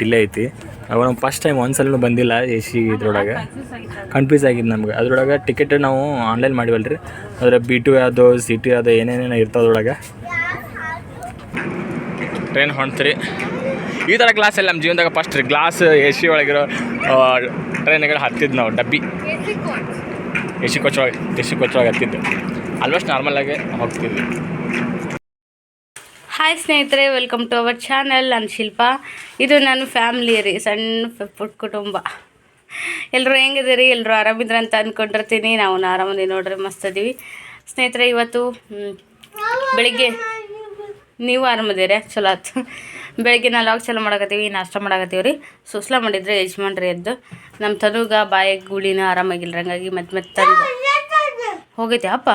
Delay ಐತಿ. ಅವಾಗ ನಾವು ಫಸ್ಟ್ ಟೈಮ್ ಒಂದ್ಸಲೂ ಬಂದಿಲ್ಲ ಎ ಸಿ ಇದ್ರೊಳಗೆ. ಕನ್ಫ್ಯೂಸ್ ಆಗಿದ್ದು ನಮ್ಗೆ. ಅದ್ರೊಳಗೆ ಟಿಕೆಟ್ ನಾವು ಆನ್ಲೈನ್ ಮಾಡಿವಲ್ಲ ರೀ ಅದ್ರ ಬಿ ಟು ಅದು ಸಿ ಟಿ ಅದು ಏನೇನೇನು ಇರ್ತಾವ ಅದ್ರೊಳಗೆ. ಟ್ರೈನ್ ಹೊಂಟ್ರಿ. ಈ ಥರ ಗ್ಲಾಸ್ ಎಲ್ಲ ನಮ್ಮ ಜೀವನದಾಗ ಫಸ್ಟ್ ರೀ. ಗ್ಲಾಸ್ ಎ ಸಿ ಒಳಗಿರೋ ಟ್ರೈನ್ಗಳು ಹತ್ತಿದ್ದು ನಾವು ಡಬ್ಬಿ. ಎ ಸಿ ಕೋಚ್ ಒಳಗೆ ಎ ಸಿ ಕೋಚ್ ಒಳಗೆ ಹತ್ತಿದ್ದು. ಆಲ್ಮೋಸ್ಟ್ ನಾರ್ಮಲಾಗಿ ಹೋಗ್ತಿದ್ವಿ. ಹಾಯ್ ಸ್ನೇಹಿತರೆ ವೆಲ್ಕಮ್ ಟು ಅವರ್ ಚಾನಲ್ ನಾನು ಶಿಲ್ಪ ಇದು ನನ್ನ ಫ್ಯಾಮಿಲಿ ರೀ, ಸಣ್ಣ ಪುಟ್ ಕುಟುಂಬ. ಎಲ್ಲರೂ ಹೆಂಗಿದ್ದೀರಿ? ಎಲ್ಲರೂ ಆರಾಮಿದ್ರ ಅಂತ ಅಂದ್ಕೊಂಡಿರ್ತೀನಿ ನಾವು ಆರಾಮದಿ ನೋಡ್ರಿ, ಮಸ್ತ್ ಅದೀವಿ ಸ್ನೇಹಿತರೆ, ಇವತ್ತು ಬೆಳಿಗ್ಗೆ ನೀವು ಆರಾಮದಿರಿ? ಚಲೋ ಆಯ್ತು. ಬೆಳಿಗ್ಗೆ ನಾವು ಲಾಗ್ ಚಲೋ ಮಾಡಕತ್ತೀವಿ, ನಾಷ್ಟ ಮಾಡಕತ್ತೀವಿ ರೀ. ಸುಸ್ಲ ಮಾಡಿದ್ರೆ ಯಜಮಾನ್ರಿ ಎದ್ದು ನಮ್ಮ ತನುಗ ಬಾಯಿಗೆ ಗುಳಿನ ಆರಾಮಾಗಿಲ್ಲ ಹಂಗಾಗಿ ಮತ್ತೆ ಮತ್ತೆ ತಂದು. ಹೋಗೈತೆ, ಅಪ್ಪ?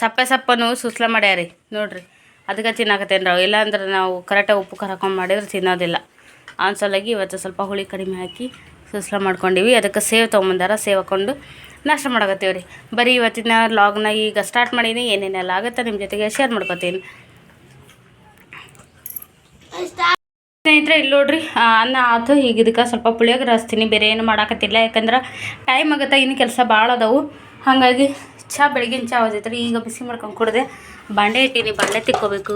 ಸಪ್ಪೆ ಸಪ್ಪನು ಸುಸ್ಲ ಮಾಡ್ಯಾರಿ, ನೋಡ್ರಿ. ಅದಕ್ಕೆ ತಿನ್ನಾಕತ್ತೇನು ನಾವು ಇಲ್ಲಾಂದ್ರೆ ನಾವು ಕರೆಕ್ಟಾಗಿ ಉಪ್ಪು ಖಾರ ಹಾಕೊಂಡು ಮಾಡಿದ್ರೆ ತಿನ್ನೋದಿಲ್ಲ. ಸಲಗಿ ಇವತ್ತು ಸ್ವಲ್ಪ ಹುಳಿ ಕಡಿಮೆ ಹಾಕಿ ಸುಸ್ಲ ಮಾಡ್ಕೊಂಡಿವಿ. ಅದಕ್ಕೆ ಸೇವ್ ತೊಗೊಂಬಂದಾರ, ಸೇವ್ ಹಾಕೊಂಡು ನಾಷ್ಟ ಮಾಡಕತ್ತೀವಿ ರೀ ಬರೀ ಇವತ್ತಿನ ಲಾಗ್ನ ಈಗ ಸ್ಟಾರ್ಟ್ ಮಾಡೀನಿ. ಏನೇನೆಲ್ಲ ಆಗುತ್ತೆ ನಿಮ್ಮ ಜೊತೆಗೆ ಶೇರ್ ಮಾಡ್ಕೊತೀನಿ. ಸ್ನೇಹಿತರೆ ಇಲ್ಲಿ ನೋಡ್ರಿ ಅನ್ನ ಆತು. ಈಗ ಇದಕ್ಕೆ ಸ್ವಲ್ಪ ಪುಳಿಯೋಗರೆ ಹಚ್ತೀನಿ. ಬೇರೆ ಏನು ಮಾಡಾಕತ್ತಿಲ್ಲ. ಯಾಕಂದ್ರೆ ಟೈಮ್ ಆಗುತ್ತೆ, ಇನ್ನು ಕೆಲಸ ಭಾಳ ಅದಾವು. ಹಾಗಾಗಿ ಚಹಾ ಬೆಳಗಿನ ಚಹಾ ರೀ ಈಗ ಬಿಸಿ ಮಾಡ್ಕೊಂಡು ಕುಡ್ದೆ ಬಾಂಡೆ ಇಟ್ಟೀನಿ ಬಾಂಡೆ ತಿಕ್ಕೋಬೇಕು.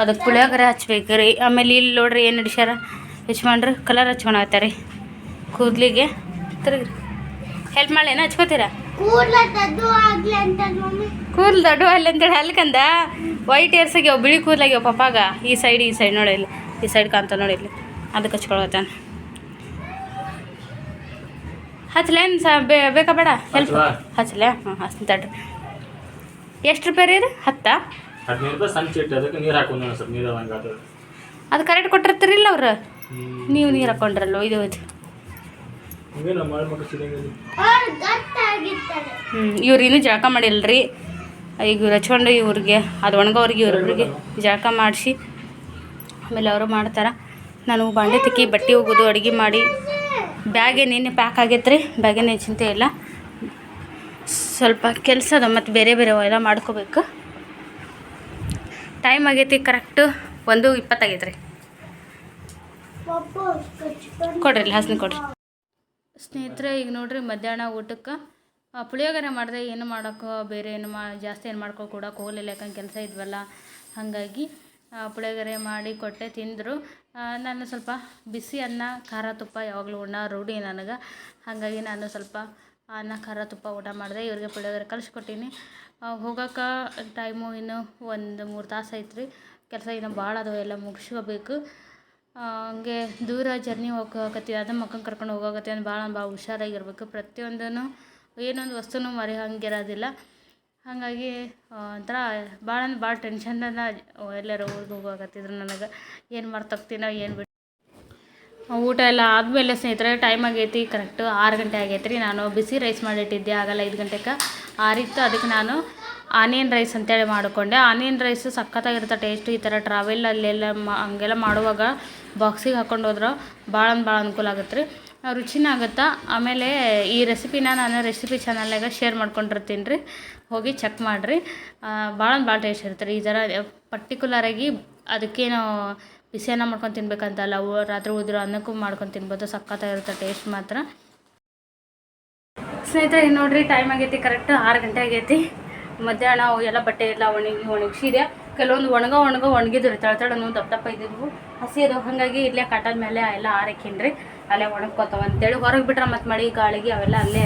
ಅದಕ್ಕೆ ಪುಳಿಯೋಗರೆ ಹಚ್ಬೇಕು ರೀ. ಆಮೇಲೆ ಇಲ್ಲಿ ನೋಡ್ರಿ ಏನು ಹಿಡಿಸ್ಯಾರ ಹಚ್ಕೊಂಡ್ರಿ ಕಲರ್ ಹಚ್ಕೊಳತ್ತಾರ ರೀ. ಕೂದಲಿಗೆ ತಿರುಗ್ರಿ ಹೆಲ್ಪ್ ಮಾಡಿ ಏನೋ ಹಚ್ಕೋತೀರಾ? ಕೂದಲು ದೊಡ್ಡ ಅಲ್ಲಿ ಅಂತೇಳಿ ಅಲ್ಕಂದ ವೈಟ್ ಏರ್ಸ್ ಆಗ್ಯಾವ ಬಿಳಿ ಕೂದಲಾಗ್ಯಾವ ಪಪ್ಪಾಗ. ಈ ಸೈಡ್ ಈ ಸೈಡ್ ನೋಡಿಲ್ಲ ಈ ಸೈಡ್ ಕಾಂತ ನೋಡಿಲ್ಲ ಅದಕ್ಕೆ ಹಚ್ಕೊಳತ್ತಾನ ಹಚ್ಲೇನು ಸ ಬೇ ಬೇಕಾ ಬೇಡ? ಹೆಲ್ಪ್ ಹಚ್ಲೇ? ಹಾಂ ಹಚ್ತೀನಿ ತಡ್ರಿ. ಎಷ್ಟು ರೂಪಾಯಿ ರೀ ಇದು? ಹತ್ತಾ? ಅದು ಕರೆಕ್ಟ್ ಕೊಟ್ಟಿರ್ತೀರಿಲ್ಲ ಅವ್ರು? ನೀವು ನೀರು ಹಾಕೊಂಡ್ರಲ್ವ ಇದು ಹ್ಞೂ ಇವ್ರು ಇನ್ನೂ ಜಳಕ ಮಾಡಿಲ್ರಿ. ಈಗ ಇವ್ರು ಹಚ್ಕೊಂಡು ಇವ್ರಿಗೆ ಅದು ಒಣಗೋರಿಗೆ ಇವ್ರಿಗೆ ಜಳಕ ಮಾಡಿಸಿ. ಆಮೇಲೆ ಅವರು ಮಾಡ್ತಾರೆ. ನಾನು ಬಾಂಡೆ ತಿಕ್ಕಿ ಬಟ್ಟೆ ಹೋಗೋದು ಅಡುಗೆ ಮಾಡಿ. ಬ್ಯಾಗೆ ನಿನ್ನೆ ಪ್ಯಾಕ್ ಆಗೈತೆ ರೀ ಬ್ಯಾಗೇನು ಚಿಂತೆ ಇಲ್ಲ. ಸ್ವಲ್ಪ ಕೆಲಸ ಅದ ಮತ್ತು ಬೇರೆ ಬೇರೆ ಎಲ್ಲ ಮಾಡ್ಕೋಬೇಕು. ಟೈಮ್ ಆಗೈತಿ ಕರೆಕ್ಟು ಒಂದು ಇಪ್ಪತ್ತಾಗೈತೆ ರೀ ಕೊಡ್ರಿ ಇಲ್ಲಿ ಹಸ್ನಿ ಕೊಡ್ರಿ. ಸ್ನೇಹಿತರೆ, ಈಗ ನೋಡಿರಿ ಮಧ್ಯಾಹ್ನ ಊಟಕ್ಕೆ ಪುಳಿಯೋಗರೆ ಮಾಡಿದೆ, ಏನು ಮಾಡೋಕ್ಕೋ ಬೇರೆ ಏನು ಮಾ, ಜಾಸ್ತಿ ಏನು ಮಾಡ್ಕೊ ಕೊಡೋಕೆ ಹೋಗಲಿಲ್ಲ, ಯಾಕಂದ್ರೆ ಕೆಲಸ ಇದ್ವಲ್ಲ. ಹಾಗಾಗಿ ಪುಳಿಯೋಗರೆ ಮಾಡಿ ಕೊಟ್ಟೆ, ತಿಂದರು. ನಾನು ಸ್ವಲ್ಪ ಬಿಸಿ ಅನ್ನ, ಖಾರ ತುಪ್ಪ ಯಾವಾಗಲೂ ಉಣ್ಣ, ರೂಢಿ ನನಗೆ. ಹಾಗಾಗಿ ನಾನು ಸ್ವಲ್ಪ ಅನ್ನ, ಖಾರ ತುಪ್ಪ ಊಟ ಮಾಡಿದೆ. ಇವ್ರಿಗೆ ಪುಳಿಯೋಗರೆ ಕಲಿಸ್ಕೊಟ್ಟೀನಿ ಹೋಗೋಕೆ ಟೈಮು ಇನ್ನೂ ಒಂದು ಮೂರು ತಾಸು ಐತ್ರಿ. ಕೆಲಸ ಇನ್ನು ಭಾಳ ಅದು ಎಲ್ಲ ಮುಗಿಸ್ಕೋಬೇಕು. ಹಂಗೆ ದೂರ ಜರ್ನಿ ಹೋಗೋಕತ್ತೀವಿ. ಅದು ಮಕ್ಕಳು ಕರ್ಕೊಂಡು ಹೋಗೋಕತ್ತೀವಿ. ಅಂದ್ರೆ ಭಾಳ ಭಾಳ ಹುಷಾರಾಗಿರ್ಬೇಕು. ಪ್ರತಿಯೊಂದೂ ಏನೊಂದು ವಸ್ತುನೂ ಮರೆ ಹಂಗಿರೋದಿಲ್ಲ ಹಾಗಾಗಿ ಒಂಥರ ಭಾಳ ಅಂದ್ರೆ ಭಾಳ ಟೆನ್ಷನ್ನ ಎಲ್ಲರೂ ಊರಿಗೆ ಹೋಗಕತ್ತಿದ್ರು ನನಗೆ. ಏನು ಮರ್ತೋಗ್ತೀನೋ ಏನು ಬಿಟ್ಟು ಊಟ ಎಲ್ಲ ಆದಮೇಲೆ ಸ್ನೇಹಿತರೆ ಟೈಮ್ ಆಗೈತಿ ಕರೆಕ್ಟು ಆರು ಗಂಟೆ ಆಗೈತೆ ರೀ. ನಾನು ಬಿಸಿ ರೈಸ್ ಮಾಡಿಟ್ಟಿದ್ದೆ, ಆಗಲ್ಲ ಐದು ಗಂಟೆಗೆ ಆರಿತ್ತು ಅದಕ್ಕೆ ನಾನು ಆನಿಯನ್ ರೈಸ್ ಅಂತೇಳಿ ಮಾಡಿಕೊಂಡೆ. ಆನಿಯನ್ ರೈಸು ಸಖತ್ತಾಗಿರುತ್ತೆ ಟೇಸ್ಟು ಈ ಥರ ಟ್ರಾವೆಲಲ್ಲೆಲ್ಲ ಮ ಹಂಗೆಲ್ಲ ಮಾಡುವಾಗ ಬಾಕ್ಸಿಗೆ ಹಾಕೊಂಡು ಹೋದ್ರೆ ಭಾಳ ಭಾಳ ಅನುಕೂಲ ಆಗುತ್ತೆ ರೀ. ರುಚಿನ ಆಗುತ್ತಾ? ಆಮೇಲೆ ಈ ರೆಸಿಪಿನ ನಾನು ರೆಸಿಪಿ ಚಾನಲ್ನಾಗ ಶೇರ್ ಮಾಡ್ಕೊಂಡಿರ್ತೀನಿ ರೀ. ಹೋಗಿ ಚೆಕ್ ಮಾಡಿರಿ. ಭಾಳ ಭಾಳ ಟೇಸ್ಟ್ ಇರುತ್ತೆ ರೀ. ಈ ಥರ ಪರ್ಟಿಕ್ಯುಲರಾಗಿ ಅದಕ್ಕೇನು ಬಿಸಿ ಅನ್ನ ಮಾಡ್ಕೊಂಡು ತಿನ್ಬೇಕಂತಲ್ಲ ರಾತ್ರಿ ಉದ್ರ ಅನ್ನಕ್ಕೂ ಮಾಡ್ಕೊಂಡು ತಿನ್ಬೋದು. ಸಖತ್ತಾಗಿರುತ್ತೆ ಟೇಸ್ಟ್ ಮಾತ್ರ. ಸ್ನೇಹಿತರೆ ಈಗ ನೋಡಿರಿ ಟೈಮ್ ಆಗೈತಿ ಕರೆಕ್ಟ್ ಆರು ಗಂಟೆ ಆಗೈತಿ. ಮಧ್ಯಾಹ್ನ ಎಲ್ಲ ಬಟ್ಟೆ ಎಲ್ಲ ಒಣಗಿ, ಒಣಗಿಸಿದೆ. ಕೆಲವೊಂದು ಒಣಗ ಒಣಗ ಒಣಗಿದ್ರು ತಳ ತಳನು ದಪ್ಪ ದಪ್ಪ ಇದ್ದಿದ್ವು. ಹಸಿ ಅದು, ಹಾಗಾಗಿ ಇಲ್ಲೇ ಕಾಟನ್ ಮೇಲೆ ಎಲ್ಲ ಆರಕ್ಕಿನ್ರಿ ಅಲ್ಲೇ ಒಣಗ್ಕೋತಾವ ಅಂತೇಳಿ ಹೊರಗೆ ಬಿಟ್ರೆ ಮತ್ತು ಮಳೆ ಗಾಳಿಗೆ ಅವೆಲ್ಲ ಅಲ್ಲೇ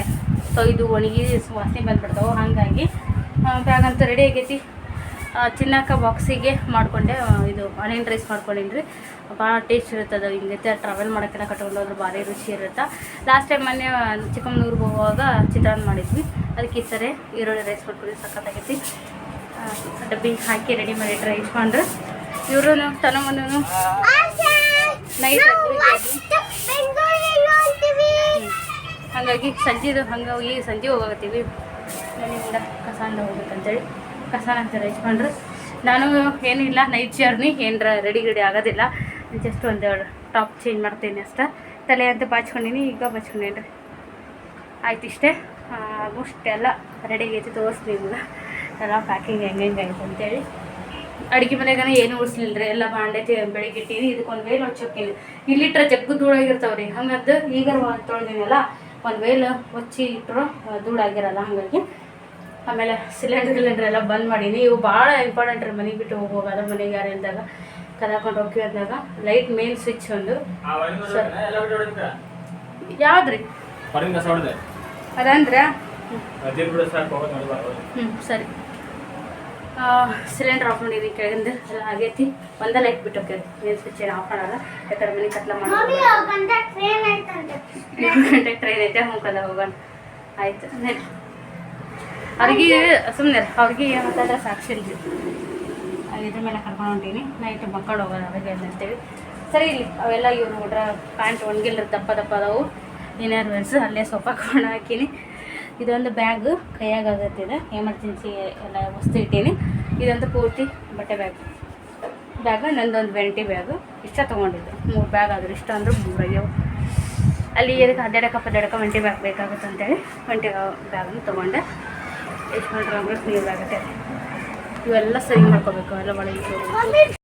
ತೊಯ್ದು ಒಣಗಿ ವಾಸನೆ ಬಂದ್ಬಿಡ್ತಾವೆ. ಹಾಗಾಗಿ ಬ್ಯಾಗ್ ಅಂತೂ ರೆಡಿ ಆಗೈತಿ. ಚಿನ್ನಕ್ಕ ಬಾಕ್ಸಿಗೆ ಮಾಡಿಕೊಂಡೆ ಇದು ಆನಿಯನ್ ರೈಸ್ ಮಾಡ್ಕೊಂಡಿನ್ರಿ. ಭಾಳ ಟೇಸ್ಟ್ ಇರುತ್ತದೆ ಹಿಂಗೈತೆ. ಟ್ರಾವೆಲ್ ಮಾಡೋಕ್ಕೆಲ್ಲ ಕಟ್ಕೊಂಡು ಹೋದ್ರೆ ಭಾರಿ ರುಚಿ ಇರುತ್ತೆ. ಲಾಸ್ಟ್ ಟೈಮ್ ಮೊನ್ನೆ ಚಿಕ್ಕಮಂಗ್ಳೂರಿಗೆ ಹೋಗುವಾಗ ಚಿತ್ರಾನ್ನ ಮಾಡಿದ್ವಿ. ಅದಕ್ಕೆ ಈ ಸರಿ ಈರುಳ್ಳಿ ರೈಸ್ ಮಾಡ್ಕೊಂಡು ಸಖತ್ತಾಗೈತಿ. ಆ, ಡಬ್ಬಿ ಹಾಕಿ ರೆಡಿ ಮಾಡಿ ಟ್ರೈ ಇಟ್ಕೊಂಡ್ರೆ. ಇವರು ತನಮನು ನೈಟ್ ಹಾಗಾಗಿ ಸಂಜೆದು ಈಗ ಸಂಜೆ ಹೋಗತ್ತೀವಿ ಕಸ ಅಂತ ಹೋಗ್ಬೇಕಂತೇಳಿ. ಕಸ ಅಂತ ಹಚ್ಕೊಂಡ್ರು ನಾನು ಏನಿಲ್ಲ ನೈಟ್ ಜರ್ನಿ ಏನರ ರೆಡಿ ಗಿಡಿ ಆಗೋದಿಲ್ಲ. ಜಸ್ಟ್ ಒಂದು ಟಾಪ್ ಚೇಂಜ್ ಮಾಡ್ತೀನಿ ಅಷ್ಟೇ. ತಲೆ ಅಂತ ಬಾಚ್ಕೊಂಡಿನಿ, ಈಗ ಬಾಚ್ಕೊಂಡೇನಿ ರೀ ಆಯ್ತು ಇಷ್ಟೇ. ಆಲ್ಮೋಸ್ಟ್ ಎಲ್ಲ ರೆಡಿ ಆಗೈತಿ ತೋರಿಸ್ತೀನಿ ಎಲ್ಲ ಪ್ಯಾಕಿಂಗ್ ಹೆಂಗೆ ಹೆಂಗೆ ಆಯ್ತು ಅಂತೇಳಿ. ಅಡುಗೆ ಮನೆಗನ ಏನು ಉಳಿಸ್ಲಿಲ್ಲ ರೀ ಎಲ್ಲ ಬಾಂಡೆ ಬೆಳಿಗ್ಗೆ ಇಟ್ಟೀನಿ ಇದಕ್ಕೊಂದು ವೇಲ್ ಹೊಚ್ಚೋಕಿನಿ ಇಲ್ಲಿಟ್ರೆ ಜಗ್ಗು ಧೂಳಾಗಿರ್ತಾವ್ರಿ ಹಂಗದ್ದು ಈಗ ತೊಳೆದಿನಲ್ಲ ಒಂದು ವೇಲ್ ಹೊಚ್ಚಿ ಇಟ್ಟರು ಧೂಳಾಗಿರಲ್ಲ ಹಾಗಾಗಿ. ಆಮೇಲೆ ಸಿಲಿಂಡರ್ ಸಿಲಿಂಡರ್ ಎಲ್ಲ ಬಂದ್ ಮಾಡೀನಿ ಇವು ಭಾಳ ಇಂಪಾರ್ಟೆಂಟ್ ರೀ ಮನೆಗೆ ಬಿಟ್ಟು ಹೋಗೋದ ಮನೆಗೆ ಯಾರು ಇಲ್ದಾಗ ಕದಾಕೊಂಡು ಹೋಗ್ತೀವಿ ಅಂದಾಗ ಲೈಟ್ ಮೇನ್ ಸ್ವಿಚ್ ಒಂದು. ಯಾವ್ದ್ರಿ? ಅದಂದ್ರೆ? ಹ್ಞೂ ಸರಿ. ಸಿಲಿಂಡರ್ ಆಫ್ ಮಾಡಿರಿ ಕೆಳಗಿಂದ. ಎಲ್ಲ ಆಗೈತಿ ಒಂದೇ ಲೈಟ್ ಬಿಟ್ಟು ಹೋಗ್ಯಾರ ಸ್ವಿಚ್ ಏನು ಆಫ್ ಮಾಡಲ್ಲ. ಯಾಕಂದ್ರೆ ಮನೆ ಕತ್ಲ ಮಾಡಿ ಗಂಟೆ ಟ್ರೈನ್ ಐತೆ ಮುಖದ ಹೋಗೋಣ ಆಯ್ತು ನೆನ್ ಅವ್ರಿಗೆ ಸುಮ್ಮನೆ ಅವ್ರಿಗೆ ಮಾತಾಡ್ರೆ ಸಾಕ್ಷಿ ಇಲ್ರಿ ಇದ್ರ ಮೇಲೆ ಕರ್ಕೊಂಡು ಹೊಂಟೀನಿ. ನೈಟ್ ಮಕ್ಕಳು ಹೋಗೋದು ಅವಾಗ ಅಂತೇಳಿ ಸರಿ ಇಲ್ಲಿ ಅವೆಲ್ಲ ಇವ್ರು ನೋಡ್ರ ಪ್ಯಾಂಟ್ ಒಣಗಿಲ್ಲ ದಪ್ಪ ದಪ್ಪ ಅದಾವು. ನೀನರ್ ವೇರ್ಸ್ ಅಲ್ಲೇ ಸೋಫಾ ಕೊಂಡು ಹಾಕೀನಿ ಇದೊಂದು ಬ್ಯಾಗ್ ಕೈಯಾಗ ಆಗತ್ತಿದೆ ಎಮರ್ಜೆನ್ಸಿ ಎಲ್ಲ ವಸ್ತು ಇಟ್ಟೀನಿ. ಇದೊಂದು ಪೂರ್ತಿ ಬಟ್ಟೆ ಬ್ಯಾಗ್ ಬ್ಯಾಗ ನಂದೊಂದು ವೆಂಟಿ ಬ್ಯಾಗ್ ಇಷ್ಟ ತೊಗೊಂಡಿದ್ದೆ. ಮೂರು ಬ್ಯಾಗ್ ಆದ್ರೆ ಇಷ್ಟ ಅಂದ್ರೆ ಮೂರು ಆಗ್ಯಾವ ಅಲ್ಲಿ ಏನಕ್ಕೆ ಅಡ್ಡಾಡಕ ಪದ್ದಾಡಕ ವೆಂಟಿ ಬ್ಯಾಗ್ ಬೇಕಾಗುತ್ತೆ ಅಂತೇಳಿ ವೆಂಟಿ ಬ್ಯಾಗನ್ನು ತೊಗೊಂಡೆ. ಎಷ್ಟು ಮಾಡ್ರೆ ನೀರು ಆಗುತ್ತೆ. ಇವೆಲ್ಲ ಸರಿ ಮಾಡ್ಕೋಬೇಕು, ಎಲ್ಲ ಒಳಗೆ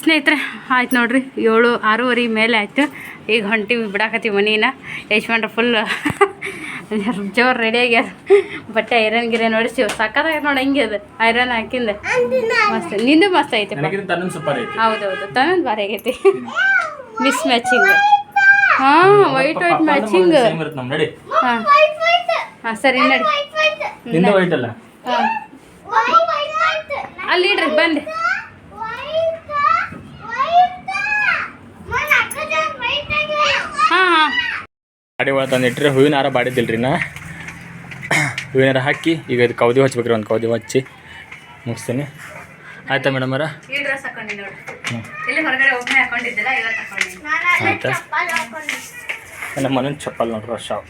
ಸ್ನೇಹಿತರೆ, ಆಯ್ತು ನೋಡ್ರಿ. ಏಳು ಆರೂವರೆ ಮೇಲೆ ಆಯಿತು. ಈಗ ಹೊಂಟಿ ಬಿಡಾಕತ್ತೀವಿ ಮನೀನ. ಯಶ್ವಂಡ್ರ ಫುಲ್ ಜೋರು ರೆಡಿ ಆಗ್ಯಾರ ಬಟ್ಟೆ ಐರನ್ ಗಿರೆ ನೋಡಿಸಿ ಸಕ್ಕತ್ತಾಗ ನೋಡಿ ಹೆಂಗೆ ಅದು? ಐರನ್ ಹಾಕಿಂದ. ಮಸ್ತ್. ನಿಂದು ಮಸ್ತ್ ಐತೆ ಹೌದೌದು. ತನ್ನದು ಭಾರಿ ಆಗೈತಿ. ಮಿಸ್ ಮ್ಯಾಚಿಂಗ್ ಹಾಂ ವೈಟ್ ವೈಟ್ ಮ್ಯಾಚಿಂಗ್ ಹಾಂ. ಹಾಂ ಸರಿ ನಡಿ. ನಿಂದ ವೈಟ್ ಅಲ್ಲ? ಹಾಂ. ಅಲ್ಲಿ ಇಡ್ರಿ ಬಂದೆ ಹಾಂ ಹಾಂ ಗಾಡಿ ಒಳಗೆ ತಂದು ಇಟ್ಟರೆ ಹೂವಿನ ಹಾರ ಬಾಡಿದ್ದಿಲ್ಲರಿ ನಾ. ಹೂವಿನ ಹಾರ ಹಾಕಿ ಈಗ ಇದು ಕೌದಿ ಹಚ್ಬೇಕ್ರಿ ಒಂದು ಕೌದಿ ಹಚ್ಚಿ ಮುಗಿಸ್ತೀನಿ. ಆಯ್ತಾ ಮೇಡಮ್ ಅವರ? ಆಯ್ತಾ? ನಮ್ಮ ಮನೇಲಿ ಚಪ್ಪಲ್ ನೋಡ್ರಿ ಶಾವ್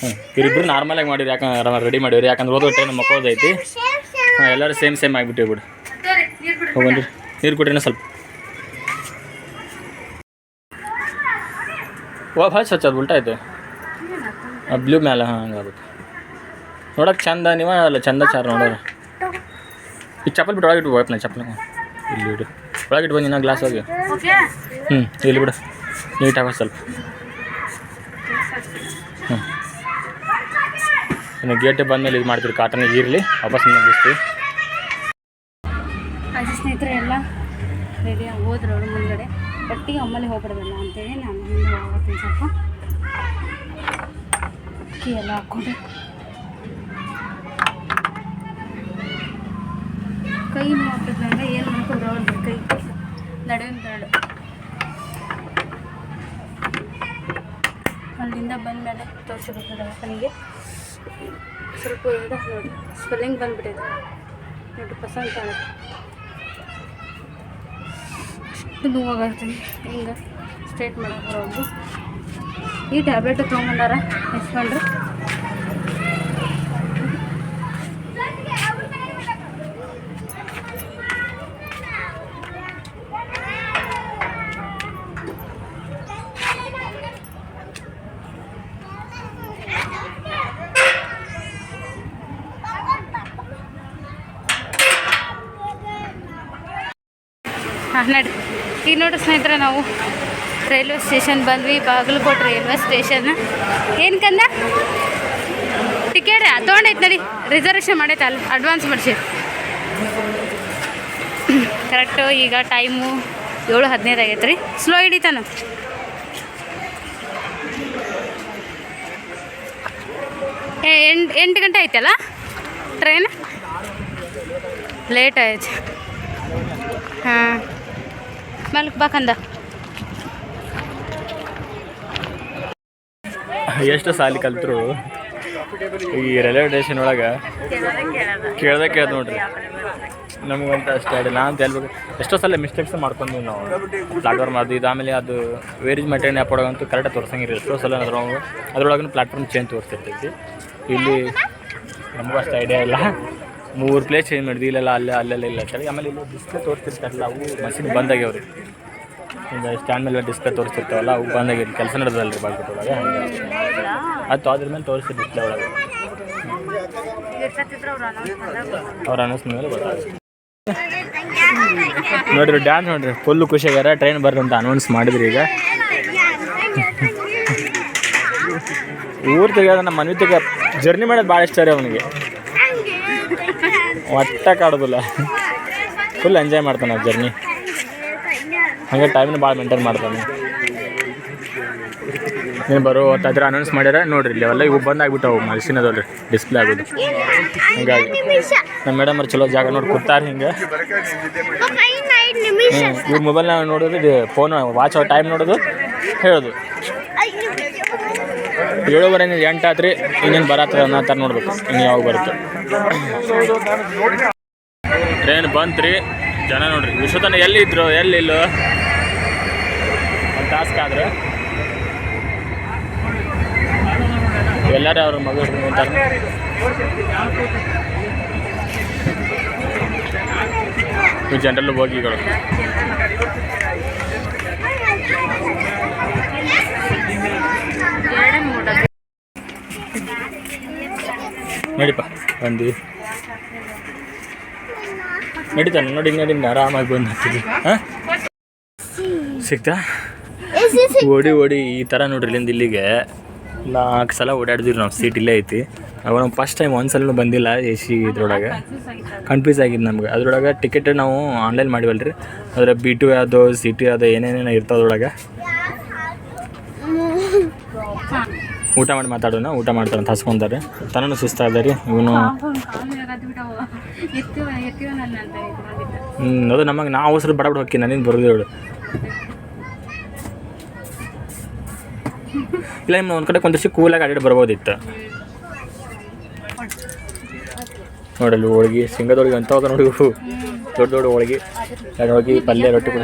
ಹ್ಞೂ ಇವರಿಬ್ಬರು ನಾರ್ಮಲಾಗಿ ಮಾಡಿರಿ ಯಾಕಂದ್ರೆ ರೆಡಿ ಮಾಡಿವ್ರಿ ಯಾಕಂದ್ರೆ ಓದೋ ಟೈಮ್ ಮಕ್ಕಳದೈತಿ ಹಾಂ ಎಲ್ಲರೂ ಸೇಮ್ ಸೇಮ್ ಆಗಿಬಿಟ್ಟಿವಿ ಬಿಡು. ಹೋಗಿ ನೀರು ಬಿಡು ಹೋಗನ್ರಿ ನೀರು ಕೊಡ್ರಿ ಸ್ವಲ್ಪ ವಾ ಭಾಳ ಸ್ವಚ್ಛ ಅದು ಉಲ್ಟಾ ಐತೆ ಬ್ಲೂ ಮ್ಯಾಲೆ ಹಾಂ ಹಂಗಾಗುತ್ತೆ ನೋಡಕ್ಕೆ ಚಂದ ನೀವ ಅಲ್ಲ ಚಂದ ಚಾರ್ ನೋಡೋರು. ಈ ಚಪ್ಪಲ್ ಬಿಟ್ಟು ಒಳಗಿಟ್ಟು ಹೋಗ್ತಾನೆ ಹೋಗ್ನ ಚಪ್ಪಲ್ ಇಲ್ಲಿ ಬಿಡು. ಒಳಗಿಟ್ಟು ಬಂದು ಇನ್ನೂ ಗ್ಲಾಸ್ ಹೋಗಿ. ಓಕೆ ಹ್ಞೂ ಇಲ್ಲಿ ಬಿಡು. ನೀಟಾಗಿ ಸ್ವಲ್ಪ. ಹ್ಞೂ ಇನ್ನು ಗೇಟ್ ಬಂದಮೇಲೆ ಇದು ಮಾಡ್ತೀರಿ ಕಾಟನ್ ಇರಲಿ ವಾಪಸ್ ಮುಗಿಸ್ತೀವಿ ಸ್ನೇಹಿತರೆ ಎಲ್ಲ ಹೋದ್ರೆ ಹೋದ್ರು ಮುಂದಡೆ ಮುಂದ್ಗಡೆ. ಒಟ್ಟಿಗೆ ಅಮ್ಮಲ್ಲಿ ಹೋಗ್ಬಿಡೋದಲ್ಲ ಹೋಗ್ತೀನಿ ಸ್ವಲ್ಪ ಅಕ್ಕಿ ಎಲ್ಲ ಹಾಕ್ಕೊಂಡು. ಕೈ ನೋಡ್ತಿದ್ದಂಗೆ ಏನು ಮಾಡ್ಕೊಂಡು ಅವ್ರದ್ದು ಕೈ? ನಡುವಿನ ಬೇಡ ಅಲ್ಲಿಂದ ಬಂದಮೇಲೆ ತೋರಿಸ್ಬೇಕು ದವಾಖಾನೆಗೆ ಸ್ವಲ್ಪ ನೋಡಿ ಸ್ವೆಲ್ಲಿಂಗ್ ಬಂದ್ಬಿಟ್ಟಿದೆ. ನೋಡಿ ಪಸಂದ್ ಕಾಣುತ್ತೆ ಅಷ್ಟು ನೋವಾಗತ್ತೀನಿ ಹಿಂಗೆ ಸ್ಟ್ರೇಟ್ ಮಾಡೋದು ಈ ಟ್ಯಾಬ್ಲೆಟ್ ತೊಗೊಂಬಂದಾರ ಎಸ್ಕೊಂಡ್ರು ಹಾಂ ನಡಿ ಈಗ ನೋಡ್ರಿ ಸ್ನೇಹಿತರೆ ನಾವು ರೈಲ್ವೆ ಸ್ಟೇಷನ್ ಬಂದ್ವಿ, ಬಾಗಲಕೋಟೆ ರೈಲ್ವೆ ಸ್ಟೇಷನ್. ಏನು ಕಂದ? ಟಿಕೆಟ್? ತೊಗೊಂಡೈತೆ ನಡಿ. ರಿಸರ್ವೇಷನ್ ಮಾಡೈತೆ ಅಲ್ಲಿ ಅಡ್ವಾನ್ಸ್ ಮಾಡಿಸಿ. ಕರೆಕ್ಟು ಈಗ ಟೈಮು ಏಳು ಹದಿನೈದು ಆಗೈತೆ ರೀ ಸ್ಲೋ ಹಿಡಿತಾನ ಎಂಟು ಎಂಟು ಗಂಟೆ ಐತಲ್ಲ ಟ್ರೈನ್ ಲೇಟ್ ಆಯ್ತು. ಹಾಂ. ಮಲ್ಕ್ ಬಾಕಂದ ಎಷ್ಟು ಸಾಲಿ ಕಲ್ತರು? ಈ ರೈಲ್ವೆ ಸ್ಟೇಷನ್ ಒಳಗೆ? ಕೇಳ್ದೆ ಕೇಳ್ದು ನೋಡ್ರಿ. ನಮಗಂತ ಅಷ್ಟೇ ಅಡಿಲ್ಲ ನಾ ಅಂತ ಹೇಳ್ಬೇಕು. ಎಷ್ಟೋ ಸಲ ಮಿಸ್ಟೇಕ್ಸ್ ಮಾಡ್ಕೊಂಡು ನಾವು. ಪ್ಲಾಟ್ಫಾರ್ಮ್ ಅದು ಇದು, ಆಮೇಲೆ ಅದು ವೇರಿಜ್ ಮೆಟೀರಿಯಲ್ ಆ್ಯಪ್ ಒಳಗಂತೂ ಕರೆಕ್ಟಾಗಿ ತೋರ್ಸಂಗಿಲ್ಲ ಎಷ್ಟೋ ಸಲ ಅದ್ರೊಳಗೆ ಅದ್ರೊಳಗೂ ಪ್ಲಾಟ್ಫಾರ್ಮ್ ಚೇಂಜ್ ತೋರಿಸ್ತಿರ್ತೈತಿ ಇಲ್ಲಿ ನಮಗೂ ಅಷ್ಟು ಐಡಿಯಾ ಇಲ್ಲ. ಮೂರು ಪ್ಲೇಸ್ ಚೇಂಜ್ ಮಾಡಿದ್ವಿ. ಇಲ್ಲೆಲ್ಲ, ಅಲ್ಲೇ, ಅಲ್ಲೆಲ್ಲ ಇಲ್ಲ. ಆಮೇಲೆ ಇಲ್ಲಿ ಡಿಸ್ಪ್ಲೇ ತೋರಿಸ್ತಿರ್ತಾರಲ್ಲ ಅವು ಮಷಿನ್ ಬಂದಾಗ್ಯಾವ್ರಿ. ಈಗ ಸ್ಟ್ಯಾಂಡ್ ಮೇಲೆ ಡಿಸ್ಪ್ಲೇ ತೋರಿಸ್ತಿರ್ತಾವಲ್ಲ ಅವು ಬಂದಾಗ ಕೆಲಸ ನಡೆದಲ್ಲ ರೀ ಬಾಳ್ಕೋಟ್ ಒಳಗೆ ಅದು ಅದ್ರ ಮೇಲೆ ತೋರಿಸಿ ಡಿಸ್ಪ್ಲೇ ಒಳಗೆ. ಅವ್ರು ಅನ್ನಿಸ್ ಮೇಲೆ ಬರ್ತಾರೆ ನೋಡ್ರಿ ಡ್ಯಾನ್ಸ್ ನೋಡ್ರಿ ಫುಲ್ ಖುಷಿಯಾಗ್ಯಾರ ಟ್ರೈನ್ ಬರ್ರಿ ಅಂತ ಅನೌನ್ಸ್ ಮಾಡಿದ್ರಿ ಈಗ. ಊರ್ ತೆಗಿಯೋದ ನಮ್ಮ ಮನೆ ತೆಗ ಜರ್ನಿ ಮಾಡೋದು ಭಾಳ ಇಷ್ಟ ರೀ ಅವನಿಗೆ. ಒಟ್ಟ ಕಾಡೋದಿಲ್ಲ. ಫುಲ್ ಎಂಜಾಯ್ ಮಾಡ್ತಾನೆ ಜರ್ನಿ ಹಂಗೆ ಟೈಮ್ನ ಭಾಳ ಮೇಂಟೈನ್ ಮಾಡ್ತಾನೆ. ಏನು ಬರೋ ಹೊತ್ತಾದ್ರೆ ಅನೌನ್ಸ್ ಮಾಡ್ಯಾರ? ನೋಡ್ರಿ ಇಲ್ಲಿ ಅವೆಲ್ಲ ಇವು ಬಂದ್ ಆಗ್ಬಿಟ್ಟವು ಡಿಸ್ಪ್ಲೇ ಆಗೋದು. ಹಂಗಾಗಿ. ನಮ್ಮ ಮೇಡಮ್ ಅವ್ರು ಚಲೋ ಜಾಗ ನೋಡಿ ಕೂತಾರೆ ಹಿಂಗೆ. ಇವ್ರ ಮೊಬೈಲ್ನಾಗ ನೋಡೋದು ಫೋನ್ ವಾಚ್ ಟೈಮ್ ನೋಡೋದು, ಹೇಳೋದು. ಏಳುವರೆ ಎಂಟು ಆತ್ರಿ, ಇನ್ನೇನು ಬರತ್ತದ ಅನ್ನೋ ಥರ ನೋಡ್ಬೇಕು ಇನ್ನು ಯಾವಾಗ ಬರುತ್ತೆ. ಟ್ರೈನ್ ಬಂತ್ರಿ, ಜನ ನೋಡ್ರಿ. ವಿಶ್ವತನ ಎಲ್ಲಿ ಇದ್ರು, ಎಲ್ಲಿ ಇಲ್ಲೋ? ಒಂದು ಟಾಸ್ಕ್ ಆದರೆ. ಎಲ್ಲರೂ ಅವ್ರ ಮಗಳು ಅಂತಾರೆ ಇವು ಜನರಲ್ ಬೋಗಿಗಳು ನಡಿಪ ಬಂದು ನಡೀತಾನೆ, ನೋಡಿ ನೋಡಿ ಆರಾಮಾಗಿ ಬಂದು ಹಾಕ್ತೀವಿ ಹಾಂ? ಸಿಕ್ತಾ ಓಡಿ ಓಡಿ, ಈ ಥರ ನೋಡ್ರಿ ಇಲ್ಲಿಂದ ಇಲ್ಲಿಗೆ. ನಾಲ್ಕು ಸಲ ಓಡಾಡಿದ್ವಿ ನಾವು ಸೀಟ್ ಇಲ್ಲೇ ಐತಿ. ಅವಾಗ ನಾವು ಫಸ್ಟ್ ಟೈಮ್ ಒಂದು ಸಲ ಬಂದಿಲ್ಲ ಎ ಸಿ ಇದ್ರೊಳಗೆ. ಕನ್ಫ್ಯೂಸ್ ಆಗಿದ್ದು ನಮ್ಗೆ. ಅದ್ರೊಳಗೆ ಟಿಕೆಟ್ ನಾವು ಆನ್ಲೈನ್ ಮಾಡಿವಲ್ರಿ. ಅದರ ಬಿ ಟು ಅದು ಸಿ ಟಿ ಅದು ಏನೇನೇನು ಇರ್ತಾವ ಅದ್ರೊಳಗೆ. ಊಟ ಮಾಡಿ ಮಾತಾಡೋಣ, ಊಟ ಮಾಡ್ತಾರೆ ಅಂತ ಹಸ್ಕೊಂತಾರೆ ತನೂ ಸುಸ್ತಾದ ರೀ, ಇವನು. ಹ್ಞೂ ಅದು ನಮಗೆ ನಾವು ಅವಸರ ಬಡ ಬಡ ಹೋಗಿ ನನಗೆ ಬರೋದು ಇಲ್ಲ ನಿಮ್ಮ ಒಂದು ಕಡೆ ಕುಂದಿಸಿ ಕೂಲಾಗಿ ಅಡ್ಡಾಡಿ ಬರ್ಬೋದಿತ್ತು. ನೋಡಲ್ಲಿ ಹೋಳ್ಗಿ ಶೇಂಗಾದೊಳಗೆ ಅಂತ ಹೋದ ನೋಡಿ. ದೊಡ್ಡ ದೊಡ್ಡ ಹೋಳಿಗೆ. ಎರಡು ಹೋಳ್ಗಿ ಪಲ್ಯ ರೊಟ್ಟಿ ಕೂಡ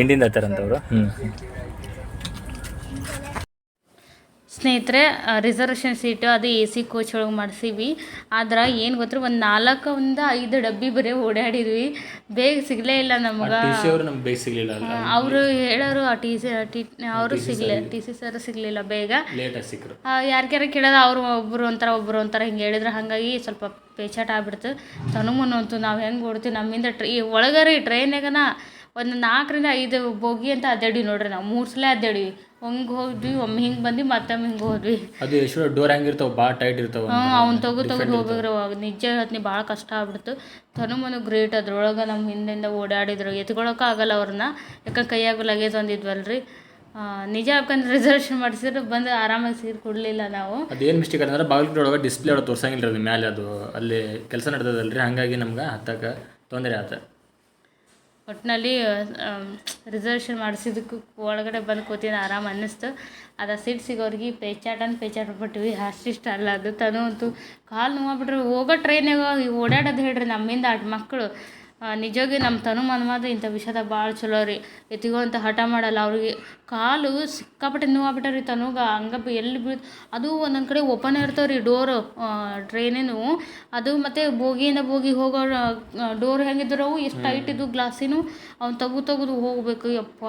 ಇಂಡಿಯಿಂದ ಹತ್ತಾರಂತವ್ರು ಹ್ಞೂ ಸ್ನೇಹಿತರೆ ರಿಸರ್ವೇಷನ್ ಸೀಟು ಅದು ಎ ಸಿ ಕೋಚ್ ಒಳಗೆ ಮಾಡಿಸೀವಿ. ಆದ್ರೆ ಏನು ಗೊತ್ತರ ಒಂದು ನಾಲ್ಕರಿಂದ ಐದು ಡಬ್ಬಿ ಬರೀ ಓಡಾಡಿದ್ವಿ ಬೇಗ ಸಿಗಲೇ ಇಲ್ಲ ನಮ್ಗೆ. ಅವರು ಹೇಳೋರು ಆ ಟಿ ಸಿ ಟಿ ಅವರು ಸಿಗಲಿ ಟಿ ಸಿ ಸರ್ ಸಿಗಲಿಲ್ಲ ಬೇಗ. ಯಾರ್ಗ್ಯಾರ ಕೇಳೋದು ಅವರು ಒಬ್ಬರು ಒಂಥರ ಒಬ್ಬರು ಒಂಥರ ಹಿಂಗೆ ಹೇಳಿದ್ರೆ. ಹಾಗಾಗಿ ಸ್ವಲ್ಪ ಪೇಚಾಟ ಆಗ್ಬಿಡ್ತು. ತನುಮನು ಅಂತೂ ನಾವು ಹೆಂಗೆ ಓಡ್ತೀವಿ ನಮ್ಮಿಂದ ಟ್ರೈ ಒಳಗರಿ ಟ್ರೈನಾಗನ ಒಂದು ನಾಲ್ಕರಿಂದ ಐದು ಬೋಗಿ ಅಂತ ಅದ್ದಾಡಿವಿ ನೋಡ್ರಿ ನಾವು. ಮೂರು ಸಲ ಅಡ್ಡಾಡಿ ಹಂಗೆ ಹೋದ್ವಿ ಒಮ್ಮೆ ಹಿಂಗೆ ಬಂದು ಮತ್ತೊಮ್ಮೆ ಹಿಂಗೆ ಹೋದ್ವಿ. ಅದು ಎಷ್ಟು ಡೋರ್ ಹೆಂಗಿರ್ತಾವೆ ಭಾಳ ಟೈಟ್ ಇರ್ತಾವೆ ಹ್ಞೂ ಅವ್ನು ತಗೋ ತೆಗೆದು ಹೋಗಿದ್ರು ಅವಾಗ. ನಿಜ ಹೇಳ್ತೀನಿ ಭಾಳ ಕಷ್ಟ ಆಗ್ಬಿಡ್ತು. ತನುಮನು ಗ್ರೇಟ್ ಅದ್ರೊಳಗೆ ನಮ್ಮ ಹಿಂದಿಂದ ಓಡಾಡಿದ್ರು. ಎತ್ಕೊಳಕ್ಕೆ ಆಗಲ್ಲ ಅವ್ರನ್ನ. ಯಾಕಂದ್ರೆ ಕೈಯಾಗ ಲಗೇಜ್ ಒಂದಿದ್ವಲ್ರಿ. ನಿಜ ಯಾಕಂದ್ರೆ ರಿಸರ್ವೇಶನ್ ಮಾಡಿಸಿದ್ರೆ ಬಂದು ಆರಾಮಾಗಿ ಸೀರ್ ಕೊಡಲಿಲ್ಲ ನಾವು. ಅದೇನು ಮಿಸ್ಟೇಕ್ ಅಂದ್ರೆ ಬಾಗಿಲು ಒಳಗೆ ಡಿಸ್ಪ್ಲೇ ಒಳಗೆ ತೋರ್ಸಂಗಿಲ್ಲ ರೀ ಅದು ಮ್ಯಾಲೆ ಅದು. ಅಲ್ಲಿ ಕೆಲಸ ನಡ್ದದಲ್ಲ ರೀ ಹಾಗಾಗಿ ನಮ್ಗೆ ಹತ್ತಕ್ಕೆ ತೊಂದರೆ ಆತ. ಒಟ್ಟಿನಲ್ಲಿ ರಿಸರ್ವೇಶನ್ ಮಾಡಿಸಿದ್ದಕ್ಕೂ ಒಳಗಡೆ ಬಂದು ಕೂತಿದ್ದು, ಆರಾಮ ಅನ್ನಿಸ್ತು. ಅದು ಸೀಟ್ ಸಿಗೋರಿಗೆ ಪೇಚಾಟ ಅಷ್ಟು ಅಷ್ಟಿಷ್ಟ ಅಲ್ಲ, ಅದು ತನು ಅಂತೂ ಕಾಲು ನೋವಾಗ್ಬಿಟ್ರೆ. ಹೋಗೋ ಟ್ರೈನಾಗ ಓಡಾಡೋದು ಹೇಳ್ರಿ ನಮ್ಮಿಂದ ಅಟ್ ಮಕ್ಕಳು ನಿಜವಾಗಿ ನಮ್ಮ ತನು ಮಾತ್ರ ಇಂಥ ವಿಷಯದಾಗ ಭಾಳ ಚಲೋ ರೀ. ಎತ್ತಿಗೋ ಅಂತ ಹಠ ಮಾಡಲ್ಲ ಅವ್ರಿಗೆ. ಕಾಲು ಸಿಕ್ಕಾಪಟ್ಟೆ ನೋವಾಗ್ಬಿಟ್ಟ ರೀ ತನುಗ. ಹಂಗ ಬಿ- ಎಲ್ಲಿ ಬೀಳ್ ಅದು ಒಂದೊಂದು ಕಡೆ ಓಪನ್ ಇರ್ತಾವೆ ರೀ ಡೋರು ಟ್ರೈನೇನು ಅದು ಮತ್ತು ಬೋಗಿಯಿಂದ ಬೋಗಿ ಹೋಗೋ ಡೋರ್ ಹೆಂಗಿದ್ರು ಎಷ್ಟು ಟೈಟ್ ಇದ್ದು ಗ್ಲಾಸಿನೂ ಅವ್ನು ತಗು ತೆಗ್ದು ಹೋಗಬೇಕು. ಯಪ್ಪ.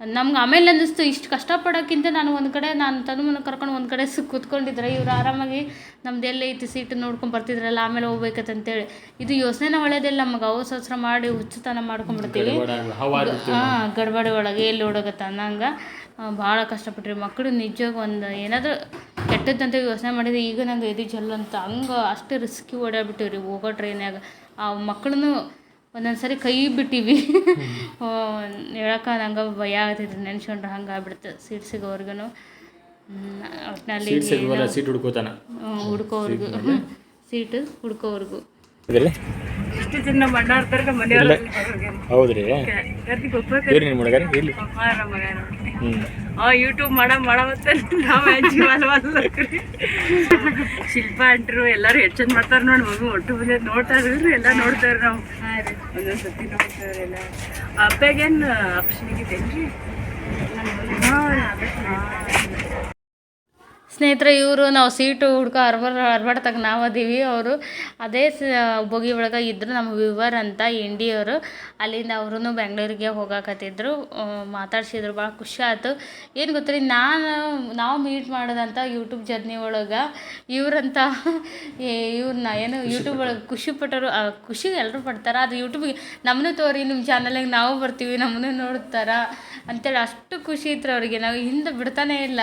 ನಮ್ಗೆ ಆಮೇಲೆ ಅನ್ನಿಸ್ತು ಇಷ್ಟು ಕಷ್ಟಪಡೋಕ್ಕಿಂತ ನಾನು ಒಂದು ಕಡೆ ನಾನು ತನುಮನ ಕರ್ಕೊಂಡು ಒಂದು ಕಡೆ ಸಿಕ್ ಕೂತ್ಕೊಂಡಿದ್ರೆ ಇವ್ರು ಆರಾಮಾಗಿ ನಮ್ದು ಎಲ್ಲ ಐತಿ ಸೀಟ್ ನೋಡ್ಕೊಂಡು ಬರ್ತಿದ್ರಲ್ಲ ಆಮೇಲೆ ಹೋಗ್ಬೇಕಂತೇಳಿ ಇದು ಯೋಚನೆನ ಒಳ್ಳೇದಿಲ್ಲ ನಮಗೆ ಅವಸರ ಮಾಡಿ ಹುಚ್ಚುತನ ಮಾಡ್ಕೊಂಡ್ಬಿಡ್ತೀವಿ. ಹಾಂ ಗಡ್ಬಡಿ ಒಳಗೆ ಎಲ್ಲಿ ಓಡೋಗತ್ತ ಅನ್ನಂಗೆ ಭಾಳ ಕಷ್ಟಪಟ್ರಿ. ಮಕ್ಕಳು ನಿಜವಾಗಿ ಒಂದು ಏನಾದರೂ ಕೆಟ್ಟದ್ದಂತ ಯೋಚನೆ ಮಾಡಿದ್ರೆ ಈಗ ನಂಗೆ ಇದು ಜಲ್ ಅಂತ ಹಂಗೆ ಅಷ್ಟು ರಿಸ್ಕಿ ಓಡಾಡ್ಬಿಟ್ಟಿವಿ ರೀ ಹೋಗೋ ಟ್ರೈನ್ಯಾಗ ಆ ಮಕ್ಕಳನ್ನು ಒಂದೊಂದು ಸರಿ ಕೈ ಬಿಟ್ಟಿವಿ. ಹೇಳಕ್ಕೆ ನಂಗೆ ಭಯ ಆಗ್ತೈತಿ ನೆನ್ಸ್ಕೊಂಡ್ರೆ ಹಂಗೆ ಆಗ್ಬಿಡ್ತು ಸೀಟ್ ಸಿಗೋವರ್ಗು ಒಟ್ಟಿನಲ್ಲಿ ಸೀಟ್ ಹುಡ್ಕೋತಾನ. ಹುಡ್ಕೋವರ್ಗು. ಸೀಟ್ ಹುಡ್ಕೋವರ್ಗು. ಇಷ್ಟು ಜನ ಮಾಡಾಡ್ತಾರೆ ಮನೆಯವ್ರು ಹೌದ್ರಿ? ಇವ್ರಿ ನಿಮ್ಮ ಮಗನ ಇಲ್ಲಿ ಆ ಯೂಟ್ಯೂಬ್ ಮಾಡ ಮಾಡವತ್ತ ನಾವು ಜೀವನ ಶಿಲ್ಪ ಅಂಟ್ರು ಎಲ್ಲರೂ ಎಷ್ಟು ಚಂದ ಮಾಡ್ತಾರೆ ನೋಡಿ ಮಗು ಒಟ್ಟು ಬಂದ ನೋಡ್ತಾ ಇದ್ರಿ ಎಲ್ಲ ನೋಡ್ತಾರೆ ನಾವು. ಒಂದೊಂದು ಸತಿ ನೋಡ್ತಾರೆ ಎಲ್ಲ. ಅಪ್ಪಗೇನು ಆಪ್ಷನ್ ಆಗಿದ್ದೇನ್ರಿ ಸ್ನೇಹಿತರೆ ಇವರು ನಾವು ಸೀಟು ಹುಡ್ಕೋ ಹರ್ಬರ್ ಹರ್ಬಡ್ತಾಗ ನಾವು ಅದೀವಿ ಅವರು. ಅದೇ ಸ ಬೋಗಿ ಒಳಗೆ ಇದ್ದರು ನಮ್ಮ ವಿವರ್ ಅಂತ ಇಂಡಿಯವರು ಅಲ್ಲಿಂದ ಅವರು ಬೆಂಗಳೂರಿಗೆ ಹೋಗಾಕತ್ತಿದ್ರು. ಮಾತಾಡ್ಸಿದ್ರು ಭಾಳ ಖುಷಿ ಆಯ್ತು ಏನು ಗೊತ್ತ್ರಿ ನಾನು ನಾವು ಮೀಟ್ ಮಾಡೋದಂತ ಯೂಟ್ಯೂಬ್ ಜರ್ನಿ ಒಳಗೆ ಇವ್ರಂತ ಇವ್ರನ್ನ ಏನು ಯೂಟ್ಯೂಬ್ ಒಳಗೆ ಖುಷಿ ಪಟ್ಟರು ಖುಷಿ ಎಲ್ಲರೂ ಪಡ್ತಾರೆ. ಅದು ಯೂಟ್ಯೂಬಿಗೆ ನಮ್ಮನ್ನು ತೋರಿ ನಿಮ್ಮ ಚಾನಲಿಗೆ ನಾವು ಬರ್ತೀವಿ ನಮ್ಮನ್ನು ನೋಡ್ತಾರ. ಅಂತೇಳಿ ಅಷ್ಟು ಖುಷಿ ಇತ್ತು ಅವರಿಗೆ. ನಾವು ಹಿಂದೆ ಬಿಡ್ತಾನೇ ಇಲ್ಲ.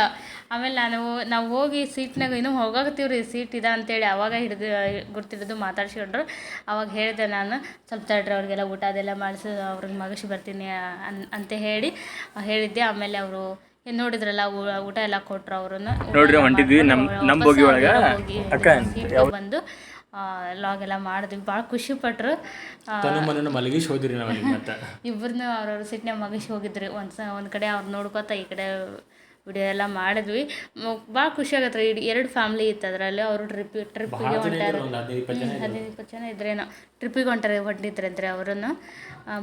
ಆಮೇಲೆ ನಾನು ನಾವು ಹೋಗಿ ಸೀಟ್ನಾಗ ಇನ್ನೂ ಹೋಗಾಕತ್ತೀವಿ ರೀ ಸೀಟ್ ಇದೆ ಅಂತೇಳಿ ಅವಾಗ ಹಿಡಿದು ಗುರ್ತಿಡಿದು ಮಾತಾಡ್ಸ್ಕೊಂಡ್ರು. ಅವಾಗ ಹೇಳಿದೆ ನಾನು ಸ್ವಲ್ಪ ತಡ್ರಿ ಅವ್ರಿಗೆಲ್ಲ ಊಟ ಅದೆಲ್ಲ ಮಾಡಿಸಿ ಅವ್ರಿಗೆ ಮಗಸಿ ಬರ್ತೀನಿ ಅನ್ ಅಂತ ಹೇಳಿ ಹೇಳಿದ್ದೆ. ಆಮೇಲೆ ಅವರು ನೋಡಿದ್ರಲ್ಲ ಊಟ ಎಲ್ಲ ಕೊಟ್ರು ಅವ್ರನ್ನ ನೋಡ್ರಿ ಹೊಂಟಿದ್ವಿ ನಮ್ ಹೋಗಿ ಬೋಗಿ ಒಳಗ. ಅಕ್ಕ ಬಂದು ಲಾಗ್ ಎಲ್ಲ ಮಾಡಿದ್ವಿ. ಭಾಳ ಖುಷಿ ಪಟ್ರು. ಮಲಗಿಸಿ ಹೋದ್ರಿ ಇಬ್ಬರನ್ನ ಅವ್ರವ್ರ ಸಿಟ್ನ ಮಗಿಸಿ ಹೋಗಿದ್ರಿ. ಒಂದ್ಸ ಒಂದ್ ಒಂದು ಕಡೆ ಅವ್ರು ನೋಡ್ಕೊತ ಈ ಕಡೆ ವಿಡಿಯೋ ಎಲ್ಲ ಮಾಡಿದ್ವಿ. ಭಾಳ ಖುಷಿ ಆಗತ್ತೆ ರೀ. ಇಡೀ ಎರಡು ಫ್ಯಾಮ್ಲಿ ಇತ್ತು ಅದರಲ್ಲಿ ಅವರು ಟ್ರಿಪ್ ಟ್ರಿಪ್ಪಿಗೆ ಹೊಂಟಾರ. ಹದಿನೈದು ಇಪ್ಪತ್ತು ಜನ ಇದ್ರೇನೋ. ಟ್ರಿಪ್ಪಿಗೆ ಹೊಂಟಾರೆ ಹೊಂಟಿದ್ರಂದ್ರೆ ಅವರನ್ನು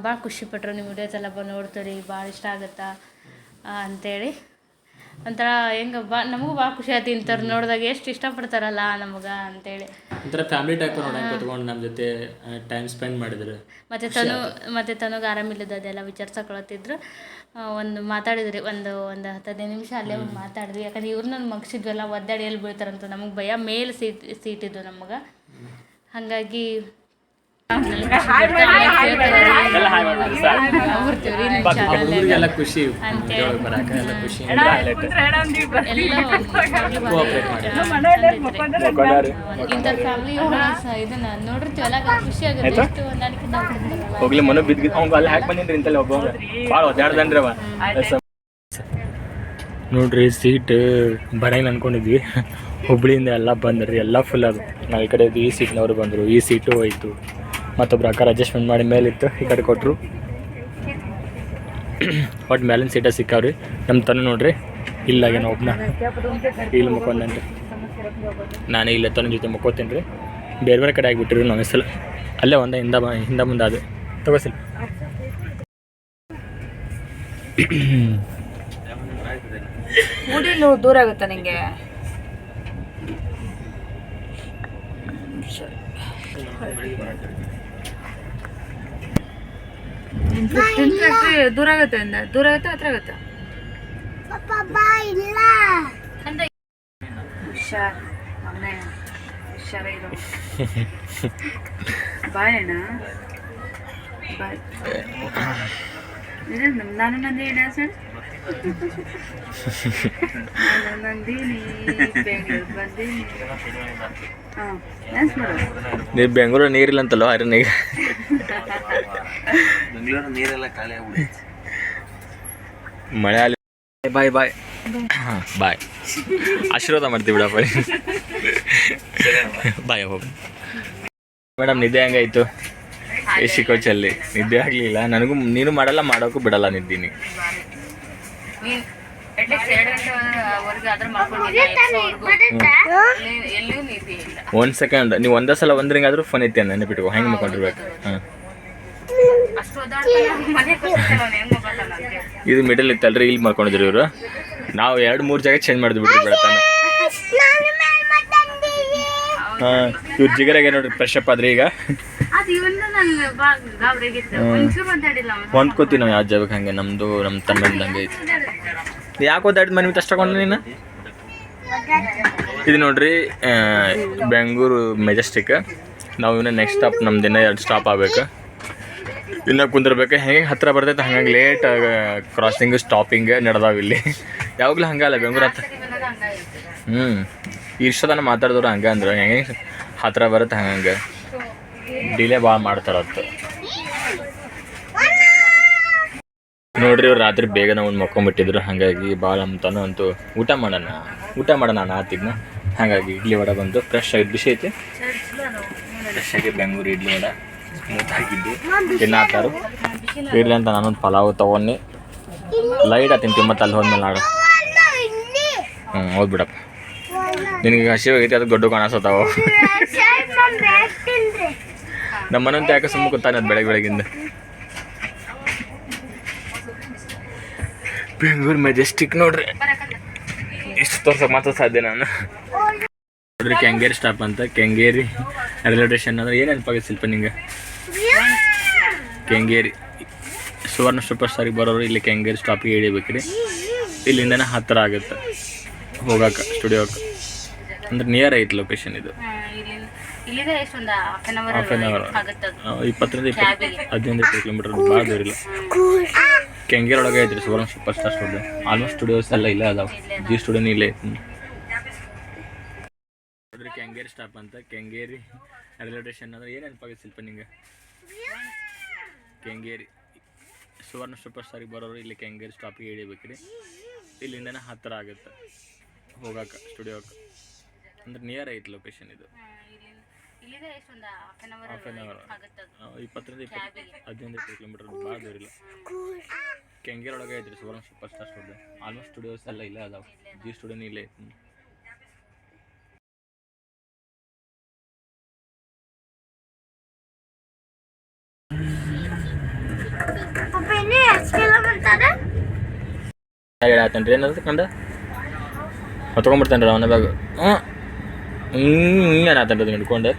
ಭಾಳ ಖುಷಿ ಪಟ್ಟರು ನಿಮ್ಮ ವಿಡಿಯೋಸ್ ಎಲ್ಲ ಬಂದು ನೋಡ್ತೀರಿ. ಭಾಳ ಇಷ್ಟ ಆಗುತ್ತಾ? ಅಂತೇಳಿ. ಒಂಥರ ಹೆಂಗೆ ಬಾ ನಮಗೂ ಭಾಳ ಖುಷಿ ಆಯ್ತು ಇಂಥವ್ರು ನೋಡಿದಾಗ ಎಷ್ಟು ಇಷ್ಟಪಡ್ತಾರಲ್ಲ ನಮಗೆ ಅಂತೇಳಿ. ಒಂಥರ ಫ್ಯಾಮಿಲಿ ಟೈಪ್ ನೋಡಂಗೆ ಕುತ್ಕೊಂಡು ನಮ್ಮ ಜೊತೆ ಟೈಮ್ ಸ್ಪೆಂಡ್ ಮಾಡಿದ್ರು ಮತ್ತು ತನು ಮತ್ತು ತನಗೆ ಆರಾಮಿಲ್ಲದ ಅದೆಲ್ಲ ವಿಚಾರಿಸಕೊಳತ್ತಿದ್ರು. ಒಂದು ಮಾತಾಡಿದ್ರಿ ಒಂದು ಒಂದು ಹತ್ತು ಹದಿನೈದು ನಿಮಿಷ ಅಲ್ಲೇ ಒಂದು ಮಾತಾಡಿದ್ವಿ. ಯಾಕಂದ್ರೆ ಇವ್ರನ್ನ ಮಗ್ಸಿದ್ವಲ್ಲ ಒದ್ದಾಡಿ ಎಲ್ಲಿ ಬೀಳ್ತಾರಂತ ನಮಗೆ ಭಯ ಮೇಲೆ ಸೀಟ್ ಸೀಟ್ ಇದ್ದು ನಮಗೆ. ಹಾಗಾಗಿ ಎಲ್ಲ ಖುಷಿ ಹೋಗ್ಲಿ ಮನು ಬಿದ್ದು ಅವ್ ಅಲ್ಲಿ ಹಾಕಿ ಬಂದಿನ್ರಿ ಇಂತಲ್ಲಿ ಒಬ್ಬ ಭಾಳ ಒದ್ದಾಡ್ದನ್ರಿ ಅವ ನೋಡ್ರಿ ಸೀಟ್ ಬರಂಗಿಲ್ಲ ಅನ್ಕೊಂಡಿದ್ವಿ. ಹುಬ್ಳಿಯಿಂದ ಎಲ್ಲ ಬಂದ್ರಿ, ಎಲ್ಲ ಫುಲ್ ಅದು ನಾವು ಈ ಕಡೆ ಈ ಸೀಟ್ನವ್ರು ಬಂದರು, ಈ ಸೀಟು ಹೋಯ್ತು. ಮತ್ತೊಬ್ರು ಅಕ್ಕ ಅಡ್ಜಸ್ಟ್ಮೆಂಟ್ ಮಾಡಿ ಮೇಲಿತ್ತು, ಈ ಕಡೆ ಕೊಟ್ಟರು ಒಟ್ಟು ಮೇಲಿನ ಸೀಟ ಸಿಕ್ಕಾವ್ರಿ. ನಮ್ಮ ತನ ನೋಡ್ರಿ ಇಲ್ಲಾಗೇನೋ ಒಬ್ನ. ಇಲ್ಲಿ ಮುಕ್ಕೊಂಡನ್ರಿ ನಾನು ಇಲ್ಲೇ ತನ್ನ ಜೊತೆ ಮುಕ್ಕೋತೀನಿ ರೀ ಬೇರೆ ಬೇರೆ ಕಡೆ ಆಗಿಬಿಟ್ಟಿರಿ ನಾವು ಹೆಸಲು ಅಲ್ಲೇ ಒಂದ ಹಿಂದ ಬ, ಹಿಂದ ಮುಂದೆ ಅದು ತಗೋಸಿಲ್ಲ ದೂರ ಆಗುತ್ತಾ ನಿಂಗೆ? ಫಿಫ್ಟೀನ್ ಫ್ಯಾಕ್ಟ್ರಿ ದೂರ ಆಗುತ್ತೆ ಅಂದ ದೂರ ಆಗುತ್ತೆ ಹತ್ರ ಆಗುತ್ತೆ ಹುಷಾರ್ ಮಗನೇ ಹುಷಾರಾಗಿರೋ ಬಾಯ್ ಅಣ್ಣ ಬಾಯ್ ಇದು ನಮ್- ನಾನು ನಂದಿ ಡ್ಯಾನ್ಸ್ ನಾನು ನಂದಿನಿ ಬೆಂಗಳೂರು ಬಂದೀನಿ ಹಾಂ ಡ್ಯಾನ್ಸ್ ಮಾಡು ನೀವು ಬೆಂಗಳೂರು ನೀರಿಲ್ಲ ಅಂತಲ್ಲೋ ಅರಣ್ಯ ಬೆಂಗಳೂರು ನೀರೆಲ್ಲ ಖಾಲಿ ಆಗ್ಬಿಡುತ್ತೆ. ಮಳೆ ಅಲ್ಲಿ ಬಾಯ್ ಬಾಯ್ ಹಾಂ ಬಾಯ್ ಆಶೀರ್ವಾದ ಮಾಡ್ತೀವಿ ಬಿಡಪ್ಪ. ಬಾಯ್ ಹೋಗಿ ಮೇಡಮ್ ನಿದ್ದೆ ಹೆಂಗಾಯ್ತು? ಎ ಸಿ ಕೋಚಲ್ಲಿ ನಿದ್ದೆ ಆಗಲಿಲ್ಲ. ನನಗೂ ನೀನು ಮಾಡಲ್ಲ ಮಾಡೋಕ್ಕೂ ಬಿಡಲ್ಲ ನಿದ್ದೀನಿ. ಒಂದ್ ಸೆಕೆಂಡ್ ನೀವು ಒಂದೇ ಸಲ ಒಂದ್ರಿಂಗಾದ್ರೂ ಫೋನ್ ಐತೆ ನೆನಪಿಟ್ಕೋ. ಹೆಂಗೆ ಮಾಡ್ಕೊಂಡಿರ್ಬೇಕು ಹಾಂ ಇದು ಮಿಡಲ್ ಇತ್ತಲ್ರಿ ಇಲ್ಲಿ ಮಾಡ್ಕೊಂಡಿದ್ರು ಇವರು. ನಾವು ಎರಡು ಮೂರು ಜಾಗ ಚೇಂಜ್ ಮಾಡಿದ್ಬಿಟ್ರಿ ಬೆಳತಾನೆ. ಹಾಂ ಇವ್ರ ಜಿಗರಾಗೆ ನೋಡ್ರಿ ಫ್ರೆಶ್ ಅಪ್ ಆದ್ರಿ ಈಗ. ಹೊಂದ್ಕೋತೀವಿ ನಾವು ಯಾವ ಜಾಗಕ್ಕೆ ಹಂಗೆ ನಮ್ಮದು ನಮ್ಮ ತಮ್ಮಂದು ಹಂಗೆ ಐತಿ. ಯಾಕೆ ಓದಾಡಿದ ಮನೆ ಮತ್ತೆ ಅಷ್ಟಕೊಂಡು ನೀನು? ಇದು ನೋಡ್ರಿ ಬೆಂಗಳೂರು ಮೆಜೆಸ್ಟಿಕ್ ನಾವು ಇನ್ನೂ ನೆಕ್ಸ್ಟ್ ಸ್ಟಾಪ್ ನಮ್ದು ಇನ್ನೂ ಎರಡು ಸ್ಟಾಪ್ ಆಗ್ಬೇಕು. ಇನ್ನು ಕುಂದಿರ್ಬೇಕು. ಹೆಂಗೆ ಹತ್ತಿರ ಬರ್ತೈತೆ ಹಂಗೆ ಲೇಟ್ ಕ್ರಾಸಿಂಗ್ ಸ್ಟಾಪಿಂಗ್ ನಡೆದಾವ ಇಲ್ಲಿ. ಯಾವಾಗಲೂ ಹಂಗಲ್ಲ ಬೆಂಗ್ಳೂರು ಹತ್ರ. ಹ್ಞೂ ಇಷ್ಟದನ್ನ ಮಾತಾಡಿದ್ರು ಹಂಗೆ ಅಂದ್ರೆ. ಹೆಂಗೆ ಹತ್ತಿರ ಬರುತ್ತೆ ಹಂಗೆ ಡಿಲೇ ಭಾಳ ಮಾಡ್ತಾರತ್ತು ನೋಡ್ರಿ ಇವ್ರು ರಾತ್ರಿ ಬೇಗನೆ ಒಂದು ಮಕ್ಕೊಂಬಿಟ್ಟಿದ್ರು. ಹಾಗಾಗಿ ಭಾಳ ಅಂತಾನು ಅಂತೂ ಊಟ ಮಾಡೋಣ. ಊಟ ಮಾಡೋಣ ನಾನು ಆತಿದ್ನ ಹಾಗಾಗಿ ಇಡ್ಲಿ ವಡೆ ಬಂದು ಫ್ರೆಶ್ ಆಗಿ ಬಿಸಿ ಐತಿ. ಫ್ರೆಶ್ ಆಗಿ ಬೆಂಗಳೂರು ಇಡ್ಲಿ ವಡೆ. ಆಗಿದ್ದು ತಿನ್ನಾತಾರು ಇರ್ಲಿ ಅಂತ ನಾನೊಂದು ಪಲಾವ್ ತೊಗೊಂಡು. ಲೈಟ್ ತಿಂತೀವಿ ಮತ್ತೆ ಅಲ್ಲಿ ಹೋದ್ಮೇಲೆ ನಾಡು ಹ್ಞೂ ಹೌದು ಬಿಡಪ್ಪ. ನಿನಗೆ ಹಸಿವಾಗೈತಿ ಅದು ದೊಡ್ಡ ಕಾಣಿಸ್ತಾವ ನಮ್ಮ ಮನಂತ ಯಾಕೆ ಸುಮ್ಮ ಕೂತಾನೆ ಅದು ಬೆಳಗ್ಗೆ ಬೆಳಗಿಂದ? ಬೆಂಗಳೂರು ಮೆಜೆಸ್ಟಿಕ್ ನೋಡ್ರಿ. ಇಷ್ಟು ತೋರ್ಸಕ್ಕೆ ಮಾತ್ರ ಸಾಧ್ಯ ನಾನು. ನೋಡ್ರಿ ಕೆಂಗೇರಿ ಸ್ಟಾಪ್ ಅಂತ ಕೆಂಗೇರಿ ರೈಲ್ವೆ ಸ್ಟೇಷನ್ ಅಂದ್ರೆ ಏನು ನೆನಪಾಗುತ್ತೆ ಶಿಲ್ಪ ನಿಂಗೆ? ಕೆಂಗೇರಿ ಸುವರ್ಣ ಸೂಪರ್ ಸ್ಟಾರಿಗೆ ಬರೋರು ಇಲ್ಲಿ ಕೆಂಗೇರಿ ಸ್ಟಾಪಿಗೆ ಇಳಿಬೇಕ್ರಿ ಇಲ್ಲಿಂದನೇ ಹತ್ತಿರ ಆಗುತ್ತೆ ಹೋಗಕ್ಕೆ ಸ್ಟುಡಿಯೋಕ್ಕೆ ಅಂದ್ರೆ ನಿಯರ್ ಐತಿ ಲೊಕೇಶನ್ ಇದು. Half an hour. ಇಪ್ಪತ್ತರಿಂದ ಇಪ್ಪತ್ತು ಹದಿನೈದು ಇಪ್ಪತ್ತು ಕಿಲೋಮೀಟರ್ ಭಾಳ ದೂರ ಇಲ್ಲ. ಕೆಂಗೇರಿ ಒಳಗೆ ಐತ್ರಿ Suvarna super star studio almost studios ಎಲ್ಲ ಇಲ್ಲೇ ಅದಾವ. ಜಿ ಸ್ಟುಡಿಯೋನು ಇಲ್ಲೇ ಐತಿ. ನೋಡ್ರಿ ಕೆಂಗೇರಿ ಸ್ಟಾಪ್ ಅಂತ ಕೆಂಗೇರಿ ರೈಲ್ವೆ ಸ್ಟೇಷನ್ ಅಂದ್ರೆ ಏನು ನೆನಪಾಗುತ್ತೆ ಸ್ವಲ್ಪ ನಿಂಗೆ? ಕೆಂಗೇರಿ ಸುವರ್ಣ ಸೂಪರ್ ಸ್ಟಾರಿಗೆ ಬರೋರು ಇಲ್ಲಿ ಕೆಂಗೇರಿ ಸ್ಟಾಪಿಗೆ ಇಳಿಬೇಕ್ರಿ ಇಲ್ಲಿಂದನೇ ಹತ್ತಿರ ಆಗುತ್ತೆ ಹೋಗಕ್ಕೆ ಸ್ಟುಡಿಯೋಕ್ಕೆ ಅಂದ್ರೆ ನಿಯರ್ ಐತೆ ಲೊಕೇಶನ್ ಇದು. Half an hour. ಇಪ್ಪತ್ತರಿಂದ ಇಪ್ಪತ್ತು ಹದಿನೈದು ಇಪ್ಪತ್ತು ಕಿಲೋಮೀಟರ್ ಭಾಳ ದೂರ ಇಲ್ಲ. ಕೆಂಗೇರಿ ಒಳಗೆ ಐತ್ರಿ Suvarna super star studio almost studios ಎಲ್ಲ ಇಲ್ಲೇ ಅದಾವ. ಜಿ ಸ್ಟುಡಿಯೋನು ಇಲ್ಲೇ ಐತಿ. ಹೇಳತ್ತೇನ್ರಿ ಏನದು ಕಂಡ? ಹೊತ್ಕೊಂಡ್ಬಿಡ್ತೇನೆ ರೀ ಅವನ ಬ್ಯಾಗ್. ಹ್ಞೂ ಹ್ಞೂ ಏನಾತೇನ್ರಿ ಅದು ಹಿಡ್ಕೊಂಡು?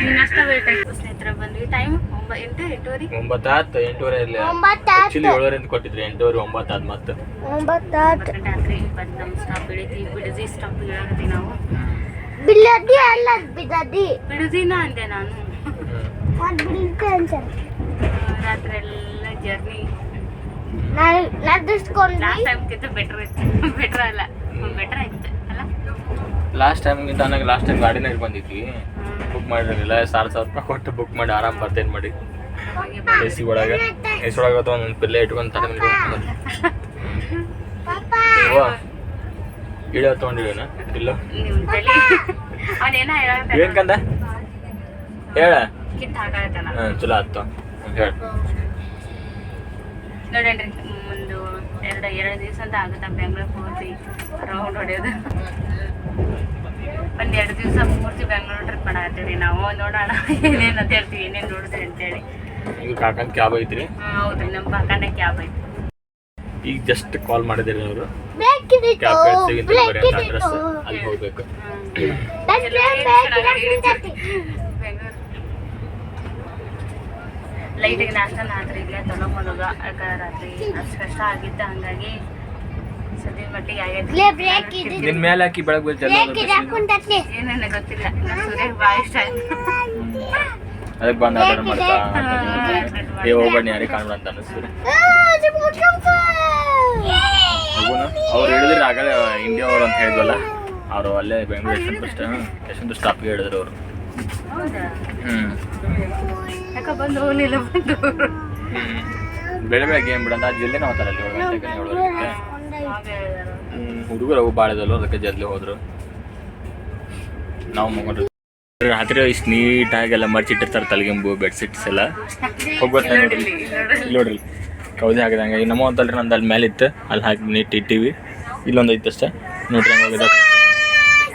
ಇನ್ನಷ್ಟು ವೇಟ್ ಆಯ್ತು ಸ್ನೇಹಿತರೆ ಬಂದ್ವಿ ಟೈಮ್ ಒಂಬ ಎಂಟು ಎಂಟೂವರೆ? ಇರಲಿ. ಆಕ್ಚುಲಿ ಏಳರಿಂದ ಕೊಟ್ಟಿದ್ರಿ ಎಂಟೂವರೆ ಒಂಬತ್ತು ಆದ್ ಮತ್ತೆ ಒಂಬತ್ತು ಗಂಟೆ ಆತ್ರಿ ಬಂದು ನಮ್ಮ ಸ್ಟಾಪ್ ಇಳಿತಿ ಬಿಡದಿ ಸ್ಟಾಪ್ ಇಳಾಗತಿ ನಾವು. ಬಿಲ್ಲದಿ ಅಲ್ಲ ಬಿಡದಿ. ಬಿಡದಿನ ಅಂದೆ ನಾನು. ರಾತ್ರಿ ಎಲ್ಲ ಜರ್ನಿ. ಲಾಸ್ಟ್ ಟೈಮ್ಗಿಂತ ಬೆಟರ್ ಇತ್ತು. ಬೆಟ್ರ್ ಅಲ್ಲ. ಬೆಟ್ರ್ ಇತ್ತು ಅಲ್ಲ? ಲಾಸ್ಟ್ ಟೈಮ್ಗಿಂತ ನನಗೆ ಲಾಸ್ಟ್ ಟೈಮ್ ಗಾಡಿನಾಗ ಬಂದಿದ್ವಿ. ಬುಕ್ ಮಾಡಿರಲಿಲ್ಲ. ಸಾವಿರ ಸಾವಿರ ರೂಪಾಯಿ ಕೊಟ್ಟು ಬುಕ್ ಮಾಡಿ ಆರಾಮ್ ಬರ್ತೇನೆ ಮಾಡಿ. ಎ ಸಿ ಒಳಗೆ. ಎ ಸಿ ಒಳಗೆ ಒಂದು ಪಿಲ್ಲೆ ಇಟ್ಕೊಂಡು ತಲೆ ಮೇಲೆ ಇಳಿಯೋ ತೊಗೊಂಡಿದ್ದೇನ? ಇಲ್ಲ? ನಿಮ್ಮ ತಲೆ. ಅವನೇನ ಹೇಳತ್ತಾನ ಏನ್ ಕಂದ? ಹೇಳ. ಚಲೋ ಆಯ್ತು ಹೇಳ. ನೋಡೇನ್ರಿ ಒಂದು ಎರಡು ಎರಡು ದಿವಸ ಅಂತ ಆಗುತ್ತೆ ಬೆಂಗ್ಳೂರ್ ಪೂರ್ತಿ ರೌಂಡ್ ಹೊಡೆಯೋದು. ಒಂದು ಎರಡು ದಿವಸ ಪೂರ್ತಿ ಬೆಂಗ್ಳೂರು ಟ್ರಿಪ್ ಮಾಡಿ ನಾವು. ನೋಡೋಣ ಏನೇನು ಅಂತ ಹೇಳ್ತೀವಿ ಏನೇನು ನೋಡಿದ್ರಿ ಅಂತೇಳಿ ಈಗ ಕಾಕಂದ್ ಕ್ಯಾಬ್ ಐತ್ರಿ? ಹೌದ್ರಿ ನಮ್ಮ ಪಕ್ಕನೇ ಕ್ಯಾಬ್ ಐತಿ. ಈಗ ಜಸ್ಟ್ ಕಾಲ್ ಮಾಡಿದ್ರಿ ಅವರು. ಕ್ಯಾಬ್ ಅಡ್ರೆಸ್ ಅಲ್ಲಿ ಹೋಗ್ಬೇಕು ಬೆಂಗಳೂರು ಲೈಟಿಗೆ ನಾಷ್ಟ ರಾತ್ರಿ ಇಲ್ಲೇ ತೊಗೊಂಬೋದಾಗ ಯಾಕಂದ್ರೆ ರಾತ್ರಿ ಅಷ್ಟು ಕಷ್ಟ ಆಗಿತ್ತು ಹಂಗಾಗಿ ಸದ್ಯದ ಮಟ್ಟಿಗೆ ಆಗೈತಿ ಬ್ರೇಕ್ ಇದೆ. ನಿನ್ ಮೇಲೆ ಹಾಕಿ ಬೆಳಗ್ಗೆ ಇದೆ ಏನೇನು ಗೊತ್ತಿಲ್ಲ. ಸೂರ್ಯಗೆ ಭಾಳ ಇಷ್ಟ ಆಯ್ತು. ಅದಕ್ಕೆ ಬಂದ ಆರ್ಡರ್ ಮಾಡ್ತಾ ಏ ಹೋಗ್ಬೇಡಿ ಯಾರಿಗೆ ಕಾಣ್ಬೇಡ ಅಂತ ಅನಿಸ್ತಾರೆ ಅವ್ರು ಹೇಳಿದ್ರೆ ಆಗಲೇ ಇಂಡಿಯಾ ಅವ್ರು ಅಂತ ಹೇಳಿದ್ವಲ್ಲ. ಅವರು ಅಲ್ಲೇ ಬೆಂಗಳೂರು ಯಶವಂತ ಸ್ಟಾಪ್ಗೆ ಹೇಳಿದ್ರು ಅವರು. ಹೌದಾ? ಹ್ಞೂ ಯಾಕ ಬಂದು ಹೋಗ್ಲಿಲ್ಲ ಬಂದು. ಹ್ಞೂ ಬೆಳೆ ಬೆಳಗ್ಗೆ ಏನು ಬಿಡಂತ ಜಲ್ದಿನೇ ಹೋಗ್ತಾರೆ ಅಲ್ಲಿ ಏಳು ಗಂಟೆಗೆ ಏಳುವರೆಗೆ ಹುಡುಗರು ಅವು ಭಾಳ ಇದಲ್ವ ಅದಕ್ಕೆ ಜಲ್ದಿ ಹೋದ್ರು. ನಾವು ಮಗೊಂಡ್ರು. ರಾತ್ರಿ ಇಷ್ಟು ನೀಟಾಗಿ ಎಲ್ಲ ಮರ್ಚಿಟ್ಟಿರ್ತಾರೆ ತಲೆಗೆಂಬು ಬೆಡ್ಶೀಟ್ಸ್ ಎಲ್ಲ. ಹೋಗ್ಬೇಕು ನೋಡ್ರಿ. ಇಲ್ಲಿ ನೋಡ್ರಿ. ಕೌದಿ ಹಾಕಿದಂಗೆ. ಈಗ ನಮ್ಮ ಅಂತಲ್ರಿ ನಂದು ಅಲ್ಲಿ ಮೇಲೆ ಇತ್ತು ಅಲ್ಲಿ ಹಾಕಿ ನೀಟ್ ಇಟ್ಟಿವಿ. ಇಲ್ಲೊಂದು ಐತೆ ಅಷ್ಟೇ ನೋಡ್ರಿ ಹಂಗೆ ಹೋಗಿದ.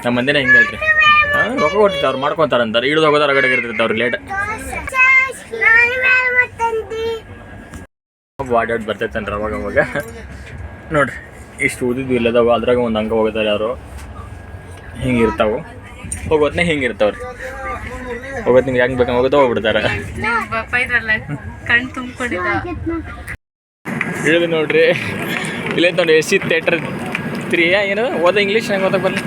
ನಮ್ಮ ಮಂದಿನ ಹಿಂಗೆ ರೊಕ್ಕ ಕೊಟ್ಟಿರ್ತಾರೆ ಅವ್ರು ಮಾಡ್ಕೊತಾರೆ ಅಂತಾರೆ. ಇಳಿದು ಹೋಗೋದಾರ ಹೊರಗಡೆ ಇರ್ತಿರ್ತಾರೆ ಅವ್ರು ಲೇಟ್ ವಾಡಾಡ್ ಬರ್ತೈತನ್ರಿ ಅವಾಗ ಅವಾಗ. ನೋಡ್ರಿ, ಇಷ್ಟು ಊದಿದ್ದು ಇಲ್ಲದವ, ಅದ್ರಾಗ ಒಂದು ಹಂಗೆ ಹೋಗ್ತಾರೆ ಯಾರು. ಹಿಂಗೆ ಇರ್ತಾವೆ ಹೋಗೋತ್ನೇ ಹಿಂಗೆ ಇರ್ತಾವ್ರಿ ನಿಂಗೆ ಹೆಂಗೆ ಬೇಕಂಗೆ ಹೋಗೋದು ಹೋಗ್ಬಿಡ್ತಾರೆ. ಇಳಿದು ನೋಡ್ರಿ. ಇಲ್ಲೇ ನೋಡಿ ಎಸ್ ಸಿ ಥಿಯೇಟರ್ ತ್ರೀ ಏನು ಓದ ಇಂಗ್ಲೀಷ್ ನಂಗೆ ಓದಕ್ಕೆ ಬರಲಿ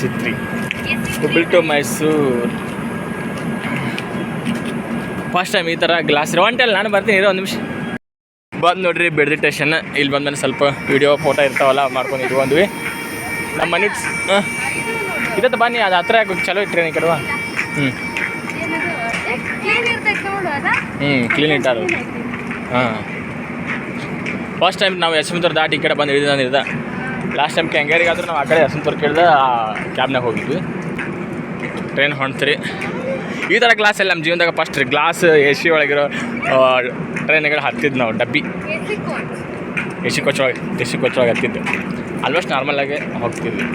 C three Hubli to Mysore. First time ಈ ಥರ ಗ್ಲಾಸ್ ಇರೋ ಒಂಟೆಲ್ಲ ನಾನು ಬರ್ತೀನಿ, ಇರೋ ಒಂದು ನಿಮಿಷ. ಬಂದು ನೋಡ್ರಿ, ಬೆಡ್ದಿ ಸ್ಟೇಷನ್ ಇಲ್ಲಿ ಬಂದ್ಮೇಲೆ ಸ್ವಲ್ಪ ವಿಡಿಯೋ ಫೋಟೋ ಇರ್ತಾವಲ್ಲ, ಮಾಡ್ಕೊಂಡು ಇಟ್ಕೊಂಡ್ವಿ ನಮ್ಮ ಮನೆ ಹಾಂ. ಬನ್ನಿ ಅದು ಹತ್ರ ಯಾಕೆ ಚಲೋ ಇಟ್ರಿ ಈ ಕಡೆ ಹ್ಞೂ ಹ್ಞೂ ಕ್ಲೀನ್ ಇಟ್ಟಾರು ಹಾಂ. ಫಸ್ಟ್ ಟೈಮ್ ನಾವು ಯಶವಂತರ ದಾಟಿ ಈ ಕಡೆ ಬಂದು ಇಳಿದ ಲಾಸ್ಟ್ ಟೈಮ್ ಕೆಂಗೇರಿಗಾದ್ರೂ ನಾವು ಆ ಕಡೆ ಹಸನ್ ಕೇಳ್ದ ಕ್ಯಾಬ್ನಾಗ ಹೋಗಿದ್ವಿ. ಟ್ರೈನ್ ಹೊಂಟ್ರಿ. ಈ ಥರ ಗ್ಲಾಸ್ ಎಲ್ಲ ನಮ್ಮ ಜೀವನದಾಗ ಫಸ್ಟ್ ರೀ. ಗ್ಲಾಸ್ ಎ ಸಿ ಒಳಗಿರೋ ಟ್ರೈನ್ಗಳು ಹತ್ತಿದ್ದು ನಾವು, ಡಬ್ಬಿ. A C coach A C coach ಒಳಗೆ ಎ ಸಿ ಕೊಚ್ ಒಳಗೆ ಹತ್ತಿದ್ದು. ಆಲ್ಮೋಸ್ಟ್ ನಾರ್ಮಲಾಗೆ ಹೋಗ್ತಿದ್ವಿ.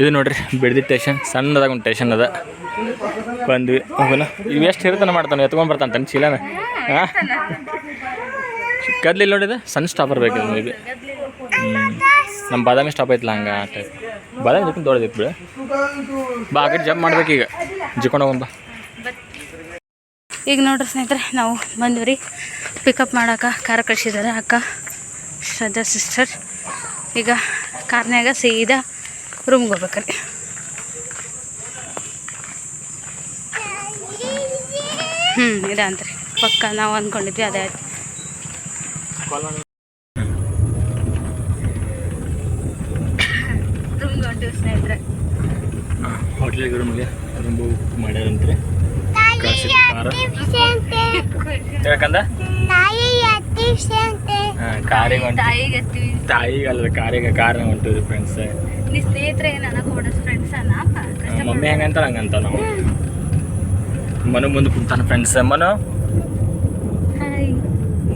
ಇದು ನೋಡ್ರಿ, ಬಿಡ್ದಿ ಟೇಷನ್ ಸಣ್ಣದಾಗ ಒಂದು ಟೇಷನ್ ಅದ. ಬಂದ್ವಿ. ಹೋಗೋಣ. ಇವು ಎಷ್ಟು ಹಿರಿತನ ಮಾಡ್ತಾನೆ ಎತ್ಕೊಂಡ್ಬರ್ತಾನೆ ತನ್ನ ಚೀಲನ? ಹಾಂ ಗದ್ಲಿ ನೋಡಿದ? ಸಣ್ಣ ಸ್ಟಾಪ್ ಬೇಕು ಮೇ ಬಿ ನಮ್ಮ ಬಾದಾಮಿ ಸ್ಟಾಪ್ ಐತಲ್ಲ ಹಂಗೆ ಟೈಪ್ ಬಾದಾಮಿ ಇದಕ್ಕೆ ದೊಡ್ಡದಿತ್ತು ಬಿಡು. ಬಾ, ಆ ಜಂಪ್ ಮಾಡ್ಬೇಕು ಈಗ. ಜಿಕೊಂಡು ಹೋಗೋಣ ಬಾ. ಈಗ ನೋಡ್ರಿ ಸ್ನೇಹಿತರೆ, ನಾವು ಬಂದ್ವಿ. ಪಿಕಪ್ ಮಾಡೋಕೆ ಕಾರ್ ಕಳಿಸಿದ್ದಾರೆ ಅಕ್ಕ, ಶ್ರದ್ಧಾ ಸಿಸ್ಟರ್ ಈಗ ಕಾರ್ನ್ಯಾಗ ಸೀದಾ ರೂಮ್ಗೆ ಹೋಗ್ಬೇಕ್ರಿ. ಹ್ಞೂ ಇದೆ ಅಂತ್ರಿ. ಪಕ್ಕ ನಾವು ಅಂದ್ಕೊಂಡಿದ್ವಿ ಅದೇ ಆಯ್ತು. ಸ್ನೇಹಿತರೆ. ಹೋಟ್ಲಿಗೆ ರೂಮ್ಗೆ ರೂಮ್ ಬುಕ್ ಮಾಡ್ಯಾರಂತ್ರಿ. ಕಳ್ಸಿದ್ದು ಕಾರ. ಯಾಕಂದ ತಾಯಿ ಅತ್ತಿಸಂತೆ ಹಾಂ ಕಾರಿಗೆ ತಾಯಿಗೆ ಅಲ್ಲದ ಕಾರಿಗೆ ಹೊಂಟಿದ್ವಿ ಫ್ರೆಂಡ್ಸ್ ನೀ ಸ್ನೇಹಿತರೆ ನನಗೆ ಕೂಡ ಫ್ರೆಂಡ್ಸ್ ಅನ್ನಪ್ಪ ಮಮ್ಮಿ ಹೆಂಗಂತ ಹಂಗಂತ ನಾವು. ಮನು ಮುಂದೆ ಕುಂತಾನ ಫ್ರೆಂಡ್ಸ್ ಮನು?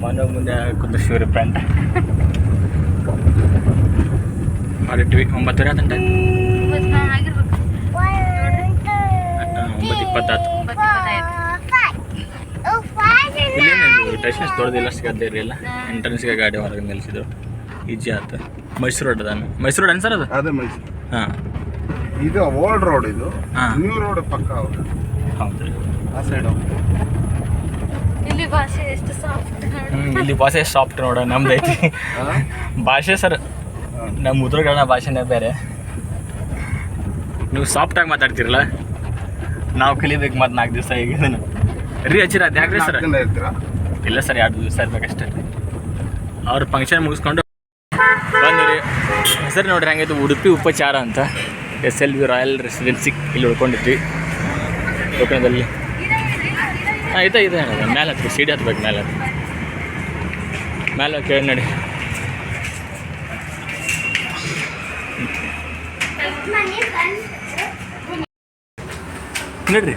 ಮನು ಮುಂದೆ ಕುಂದಿರ್ಸಿವ್ರಿ ಫ್ರೆಂಡ್ ಮಾಡಿಟ್ವಿ. ಒಂಬತ್ತುವರೆ ಆತಂಟ? ಒಂಬತ್ತು ಇಪ್ಪತ್ತಾತು ಟೆಷನ್ಸ್ ದೊಡ್ಡದಿಲ್ಲ ಸಿಗದ್ದೇ ಇರಲಿಲ್ಲ. ಎಂಟ್ರೆನ್ಸ್ಗೆ ಗಾಡಿ ಹೊರಗೆ ನಿಲ್ಲಿಸಿದ್ರು. ಈಜಿ ಆಯ್ತು ಮೈಸೂರು ರೋಡ್ ಅದಾನ ಮೈಸೂರು ರೋಡ್ ಅನ್ಸರ್ ಅದು? ಅದೇ ಮೈಸೂರು. ಹಾಂ. ಇದು ಓಲ್ಡ್ ರೋಡ್ ಇದು. ಹಾಂ. ನ್ಯೂ ರೋಡ್ ಪಕ್ಕ ಅವ್ರು ಹೌದು ರೀ ಆ ಸೈಡ್ ಇಲ್ಲಿ ಭಾಷೆ ಎಷ್ಟು ಹ್ಮ್, ಇಲ್ಲಿ ಭಾಷೆ ಸಾಫ್ಟ್ ನೋಡ ನಮ್ದು ಐತಿ. ಭಾಷೆ ಸರ್ ನಮ್ಮ ಉತ್ತರಗಣ ಭಾಷೆನೇ ಬೇರೆ. ನೀವು ಸಾಫ್ಟಾಗಿ ಮಾತಾಡ್ತಿರಲ್ಲ? ನಾವು ಕಲಿಬೇಕು ಮತ್ತು ನಾಲ್ಕು ದಿವಸ ಈಗ ರೀ ಹಚ್ಚಿರ ಅದು ಯಾಕ್ರಿ ಸರ್ ಇಲ್ಲ ಸರ್ ಎರಡು ದಿವಸ ಇರ್ಬೇಕಷ್ಟೇ ಅವ್ರ ಫಂಕ್ಷನ್ ಮುಗಿಸ್ಕೊಂಡು ಬಂದ್ರಿ ಸರ್ ನೋಡ್ರಿ ಹಂಗೈತೆ ಉಡುಪಿ ಉಪಚಾರ ಅಂತ. S L V royal residency ಇಲ್ಲಿ ಉಳ್ಕೊಂಡಿದ್ವಿ. ಲೋಕಣದಲ್ಲಿ ಹಾಂ ಇದೆ ಇದೆ ಮೇಲೆ ಹತ್ಬೇಕು ಸೀಡಿ ಹತ್ಬೇಕು ಮೇಲೆ ಮೇಲೆ ಕೇಳಿ ನೋಡಿ. ನೋಡ್ರಿ.